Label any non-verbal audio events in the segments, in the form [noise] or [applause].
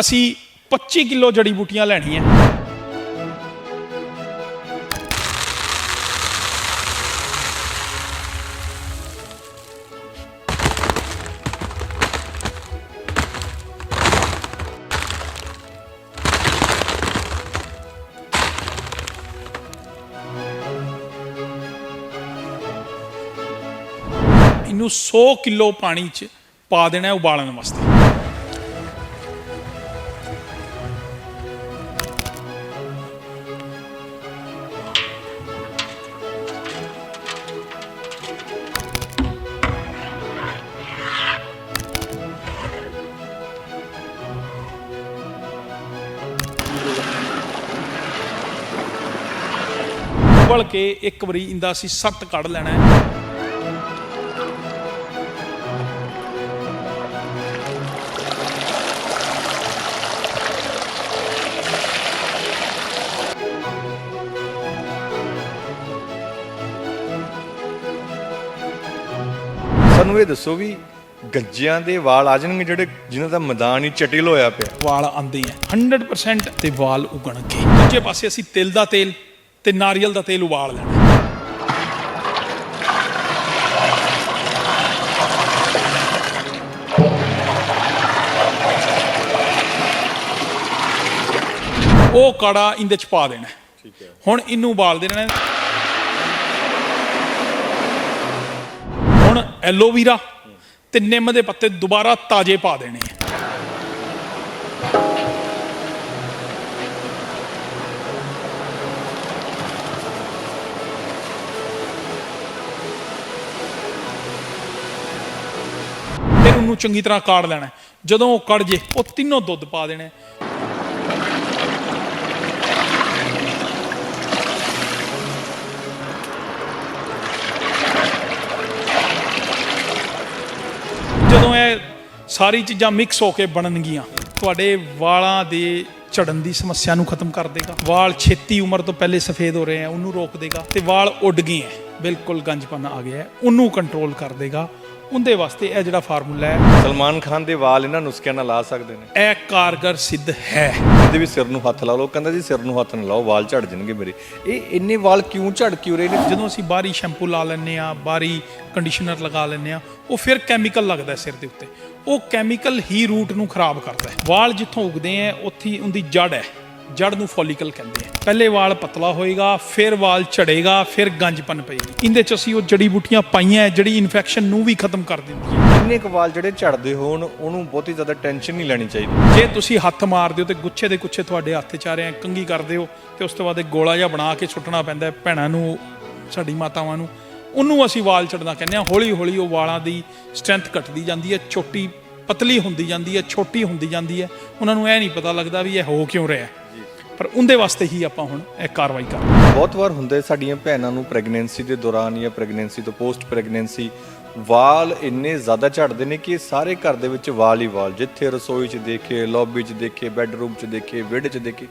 ਅਸੀਂ 25 ਕਿਲੋ ਜੜੀ ਬੂਟੀਆਂ ਲੈਣੀਆਂ। ਇਹਨੂੰ 100 ਕਿਲੋ ਪਾਣੀ 'ਚ ਪਾ ਦੇਣਾ ਉਬਾਲਣ ਵਾਸਤੇ। ਉਬਲ ਕੇ ਇੱਕ ਵਾਰੀ ਇੰਦਾ ਅਸੀਂ ਸੱਤ ਕੱਢ ਲੈਣਾ ਹੈ। ਸਾਨੂੰ ਇਹ ਦੱਸੋ ਵੀ ਗੱਜਿਆਂ ਦੇ ਵਾਲ ਆ ਜਾਣਗੇ ਜਿਹੜੇ ਜਿਨ੍ਹਾਂ ਦਾ ਮੈਦਾਨ ਹੀ ਚਟਿਲ ਹੋਇਆ ਪਿਆ। ਵਾਲ ਆਉਂਦੇ ਆ 100% ਤੇ ਵਾਲ ਉਗਣਗੇ। ਦੂਜੇ ਪਾਸੇ ਅਸੀਂ ਤਿਲ ਦਾ ਤੇਲ ਤੇ ਨਾਰੀਅਲ ਦਾ ਤੇਲ ਉਬਾਲ ਲੈਣਾ। ਉਹ ਕੜਾ ਇਹਦੇ ਚ ਪਾ ਦੇਣਾ। ਠੀਕ ਹੈ। ਹੁਣ ਇਹਨੂੰ ਉਬਾਲ ਦੇਣਾ। ਹੁਣ ਐਲੋਵੀਰਾ ਤੇ ਨਿੰਮ ਦੇ ਪੱਤੇ ਦੁਬਾਰਾ ਤਾਜ਼ੇ ਪਾ ਦੇਣੇ ਉਹਨੂੰ ਚੰਗੀ ਤਰ੍ਹਾਂ ਕਾੜ ਲੈਣਾ ਜਦੋਂ ਉਹ ਕੜ ਜੇ, ਉਹ ਤਿੰਨੋਂ ਦੁੱਧ ਪਾ ਦੇਣਾ ਜਦੋਂ ਇਹ ਸਾਰੀ ਚੀਜ਼ਾਂ ਮਿਕਸ ਹੋ ਕੇ ਬਣਨਗੀਆਂ, ਤੁਹਾਡੇ ਵਾਲਾਂ ਦੇ ਝੜਨ ਦੀ ਸਮੱਸਿਆ ਨੂੰ ਖਤਮ ਕਰ ਦੇਗਾ। ਵਾਲ ਛੇਤੀ ਉਮਰ ਤੋਂ ਪਹਿਲੇ ਸਫੇਦ ਹੋ ਰਹੇ ਆ ਉਹਨੂੰ ਰੋਕ ਦੇਗਾ ਤੇ ਵਾਲ ਉੱਡ ਗਏ ਹੈ। ਬਿਲਕੁਲ ਗੰਜਪਨ ਆ ਗਿਆ ਉਹਨੂੰ ਕੰਟਰੋਲ ਕਰ ਦੇਗਾ। ਉਹਦੇ ਵਾਸਤੇ ਇਹ ਜਿਹੜਾ ਫਾਰਮੂਲਾ ਹੈ ਸਲਮਾਨ ਖਾਨ ਦੇ ਵਾਲ ਇਹਨਾਂ ਨੁਸਖਿਆਂ ਨਾਲ ਲਾ ਸਕਦੇ ਨੇ। ਇਹ ਕਾਰਗਰ ਸਿੱਧ ਹੈ। ਇਹਦੇ ਵੀ ਸਿਰ ਨੂੰ ਹੱਥ ਲਾ ਲਓ ਕਹਿੰਦਾ ਜੀ ਸਿਰ ਨੂੰ ਹੱਥ ਨਾ ਲਾਓ ਵਾਲ ਝੜ ਜਾਣਗੇ ਮੇਰੇ। ਇਹ ਇੰਨੇ ਵਾਲ ਕਿਉਂ ਝੜ ਕਿਉਂ ਰਹੇ ਨੇ? ਜਦੋਂ ਅਸੀਂ ਬਾਹਰੀ ਸ਼ੈਂਪੂ ਲਾ ਲੈਂਦੇ ਆ ਬਾਹਰੀ ਕੰਡੀਸ਼ਨਰ ਲਗਾ ਲੈਂਦੇ ਆ ਉਹ ਫਿਰ ਕੈਮੀਕਲ ਲੱਗਦਾ ਸਿਰ ਦੇ ਉੱਤੇ। ਉਹ ਕੈਮੀਕਲ ਹੀ ਰੂਟ ਨੂੰ ਖਰਾਬ ਕਰਦਾ ਹੈ। ਵਾਲ ਜਿੱਥੋਂ ਉਗਦੇ ਆ ਉੱਥੇ ਉਹਦੀ ਜੜ ਹੈ। ਜੜ ਨੂੰ ਫੋਲੀਕਲ ਕਹਿੰਦੇ ਆ। ਪਹਿਲੇ ਵਾਲ ਪਤਲਾ ਹੋਏਗਾ ਫਿਰ ਵਾਲ ਝੜੇਗਾ ਫਿਰ ਗੰਜਪਨ ਪਏਗੀ। ਇਹਦੇ ਚ ਅਸੀਂ ਉਹ ਜੜੀ ਬੂਟੀਆਂ ਪਾਈਆਂ ਜਿਹੜੀ ਇਨਫੈਕਸ਼ਨ ਨੂੰ ਵੀ ਖਤਮ ਕਰ ਦਿੰਦੀ ਹੈ ਇੰਨੇ ਕੁ ਵਾਲ ਜਿਹੜੇ ਝੜਦੇ ਹੋਣ ਉਹਨੂੰ ਬਹੁਤੀ ਜ਼ਿਆਦਾ ਟੈਨਸ਼ਨ ਨਹੀਂ ਲੈਣੀ ਚਾਹੀਦੀ। ਜੇ ਤੁਸੀਂ ਹੱਥ ਮਾਰਦੇ ਹੋ ਤੇ ਗੁੱਛੇ ਦੇ ਗੁੱਛੇ ਤੁਹਾਡੇ ਹੱਥ ਚ ਆ ਰਹੇ ਆ ਕੰਗੀ ਕਰਦੇ ਹੋ ਤੇ ਉਸ ਤੋਂ ਬਾਅਦ ਇੱਕ ਗੋਲਾ ਜਿਹਾ ਬਣਾ ਕੇ ਸੁੱਟਣਾ ਪੈਂਦਾ ਭੈਣਾਂ ਨੂੰ ਸਾਡੀ ਮਾਤਾਵਾਂ ਨੂੰ ਉਹਨੂੰ ਅਸੀਂ ਵਾਲ ਝੜਨਾ ਕਹਿੰਦੇ ਆ। ਹੌਲੀ ਹੌਲੀ ਉਹ ਵਾਲਾਂ ਦੀ ਸਟਰੈਂਥ ਘਟਦੀ ਜਾਂਦੀ ਹੈ ਛੋਟੀ ਪਤਲੀ ਹੁੰਦੀ ਜਾਂਦੀ ਹੈ ਛੋਟੀ ਹੁੰਦੀ ਜਾਂਦੀ ਹੈ ਉਹਨਾਂ ਨੂੰ ਇਹ ਨਹੀਂ ਪਤਾ ਲੱਗਦਾ ਵੀ ਇਹ ਹੋ ਕਿਉਂ ਰਿਹਾ। ਪਰ ਉਹਦੇ ਵਾਸਤੇ ਹੀ ਆਪਾਂ ਹੁਣ ਇਹ ਕਾਰਵਾਈ ਕਰ ਹਾਂ। ਬਹੁਤ ਵਾਰ ਹੁੰਦੇ ਸਾਡੀਆਂ ਭੈਣਾਂ ਨੂੰ ਪ੍ਰੈਗਨੈਂਸੀ ਦੇ ਦੌਰਾਨ ਜਾਂ ਪ੍ਰੈਗਨੈਂਸੀ ਤੋਂ ਪੋਸਟ ਪ੍ਰੈਗਨੈਂਸੀ ਵਾਲ ਇੰਨੇ ਜ਼ਿਆਦਾ ਝੜਦੇ ਨੇ ਕਿ ਸਾਰੇ ਘਰ ਦੇ ਵਿੱਚ ਵਾਲ ਹੀ ਵਾਲ ਜਿੱਥੇ ਰਸੋਈ 'ਚ ਦੇਖੇ ਲੌਬੀ 'ਚ ਦੇਖੇ ਬੈੱਡਰੂਮ 'ਚ ਦੇਖੇ ਵਿਹੜੇ 'ਚ ਦੇਖੇ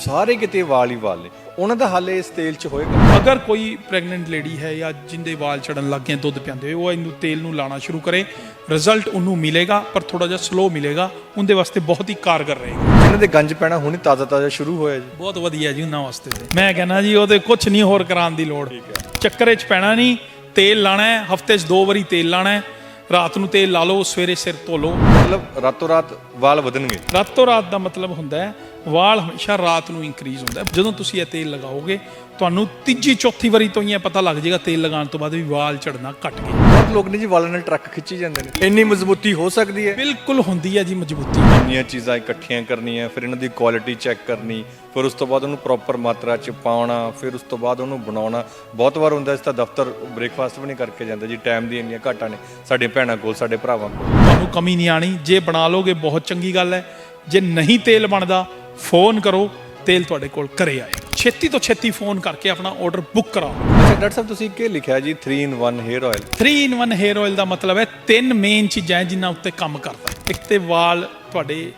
ਸਾਰੇ ਕਿਤੇ ਵਾਲ ਹੀ ਵਾਲ ਨੇ। ਉਹਨਾਂ ਦਾ ਹੱਲ ਇਸ ਤੇਲ 'ਚ ਹੋਏਗਾ। ਅਗਰ ਕੋਈ ਪ੍ਰੈਗਨੈਂਟ ਲੇਡੀ ਹੈ ਜਾਂ ਜਿੰਦੇ ਵਾਲ ਝੜਨ ਲੱਗ ਗਏ ਦੁੱਧ ਪਿਆਉਂਦੇ ਹੋਏ ਉਹ ਇਹਨੂੰ ਤੇਲ ਨੂੰ ਲਾਣਾ ਸ਼ੁਰੂ ਕਰੇ ਰਿਜ਼ਲਟ ਉਹਨੂੰ ਮਿਲੇਗਾ ਪਰ ਥੋੜਾ ਜਿਹਾ ਸਲੋ ਮਿਲੇਗਾ ਉਹਦੇ ਵਾਸਤੇ ਬਹੁਤ ਹੀ ਕਾਰਗਰ ਰਹੇਗਾ। ਜਿਹਨਾਂ ਦੇ ਗੰਜ ਪੈਣਾ ਹੁਣੇ ਤਾਜ਼ਾ ਤਾਜ਼ਾ ਸ਼ੁਰੂ ਹੋਇਆ ਜੀ। ਬਹੁਤ ਵਧੀਆ ਜੀ ਉਹਨਾਂ ਵਾਸਤੇ। ਮੈਂ ਕਹਿੰਦਾ ਜੀ ਉਹਦੇ ਕੁਝ ਨਹੀਂ ਹੋਰ ਕਰਾਉਣ ਦੀ ਲੋੜ। ਚੱਕਰੇ 'ਚ ਪੈਣਾ ਨਹੀਂ। ਤੇਲ ਲਾਣਾ ਹੈ ਹਫ਼ਤੇ 'ਚ ਦੋ ਵਾਰੀ ਤੇਲ ਲਾਣਾ ਹੈ। ਰਾਤ ਨੂੰ ਤੇਲ ਲਾ ਲਓ ਸਵੇਰੇ ਸਿਰ ਧੋ ਲਓ। ਮਤਲਬ ਰਾਤੋਂ ਰਾਤ ਵਾਲ ਵਧਣਗੇ? ਰਾਤੋਂ ਰਾਤ ਦਾ ਮਤਲਬ ਹੁੰਦਾ ਹੈ ਵਾਲ ਹਮੇਸ਼ਾ ਰਾਤ ਨੂੰ ਇੰਕਰੀਜ਼ ਹੁੰਦਾ ਹੈ। ਜਦੋਂ ਤੁਸੀਂ ਇਹ ਤੇਲ ਲਗਾਓਗੇ ਤੁਹਾਨੂੰ ਤੀਜੀ ਚੌਥੀ ਵਾਰੀ ਤੋਂ ਹੀ ਇਹ ਪਤਾ ਲੱਗ ਜਾਏਗਾ ਤੇਲ ਲਗਾਉਣ ਤੋਂ ਬਾਅਦ ਵੀ ਵਾਲ ਝੜਨਾ ਘਟ ਗਏ ਬਹੁਤ ਲੋਕ ਨੇ ਜੀ ਵਾਲਾਂ ਨਾਲ ਟਰੱਕ ਖਿੱਚੀ ਜਾਂਦੇ ਨੇ। ਇੰਨੀ ਮਜ਼ਬੂਤੀ ਹੋ ਸਕਦੀ ਹੈ? ਬਿਲਕੁਲ ਹੁੰਦੀ ਹੈ ਜੀ ਮਜ਼ਬੂਤੀ। ਇੰਨੀਆਂ ਚੀਜ਼ਾਂ ਇਕੱਠੀਆਂ ਕਰਨੀਆਂ ਫਿਰ ਇਹਨਾਂ ਦੀ ਕੁਆਲਿਟੀ ਚੈੱਕ ਕਰਨੀ ਫਿਰ ਉਸ ਤੋਂ ਬਾਅਦ ਉਹਨੂੰ ਪ੍ਰੋਪਰ ਮਾਤਰਾ ਚ ਪਾਉਣਾ ਫਿਰ ਉਸ ਤੋਂ ਬਾਅਦ ਉਹਨੂੰ ਬਣਾਉਣਾ। ਬਹੁਤ ਵਾਰ ਹੁੰਦਾ ਇਸ ਤਾਂ ਦਫ਼ਤਰ ਬ੍ਰੇਕਫਾਸਟ ਵੀ ਨਹੀਂ ਕਰਕੇ ਜਾਂਦਾ ਜੀ ਟਾਈਮ ਦੀ ਇੰਨੀਆਂ ਘਾਟਾਂ ਨੇ ਸਾਡੇ ਭੈਣਾਂ ਕੋਲ ਸਾਡੇ ਭਰਾਵਾਂ ਕੋਲ। ਤੁਹਾਨੂੰ ਕਮੀ ਨਹੀਂ ਆਣੀ ਜੇ ਬਣਾ ਲੋਗੇ ਬਹੁਤ ਚੰਗੀ ਗੱਲ ਹੈ। ਜੇ ਨਹੀਂ ਤੇਲ ਬਣਦਾ ਫੋਨ ਕਰੋ ਤੇਲ ਤੁਹਾਡੇ ਕੋਲ ਘਰੇ ਆਏਗਾ ਛੇਤੀ ਤੋਂ ਛੇਤੀ ਫੋਨ ਕਰਕੇ ਆਪਣਾ ਆਰਡਰ ਬੁੱਕ ਕਰਾਓ। ਅੱਛਾ ਡਾਕਟਰ ਸਾਹਿਬ ਤੁਸੀਂ ਕੀ ਲਿਖਿਆ ਜੀ? 3 in 1 hair oil 3 in 1 hair oil ਦਾ ਮਤਲਬ ਹੈ ਤਿੰਨ ਮੇਨ ਚੀਜ਼ਾਂ ਹੈ ਜਿਨ੍ਹਾਂ ਉੱਤੇ ਕੰਮ ਕਰਦਾ। ਇੱਕ ਤੇ ਵਾਲ ਤੁਹਾਡੇ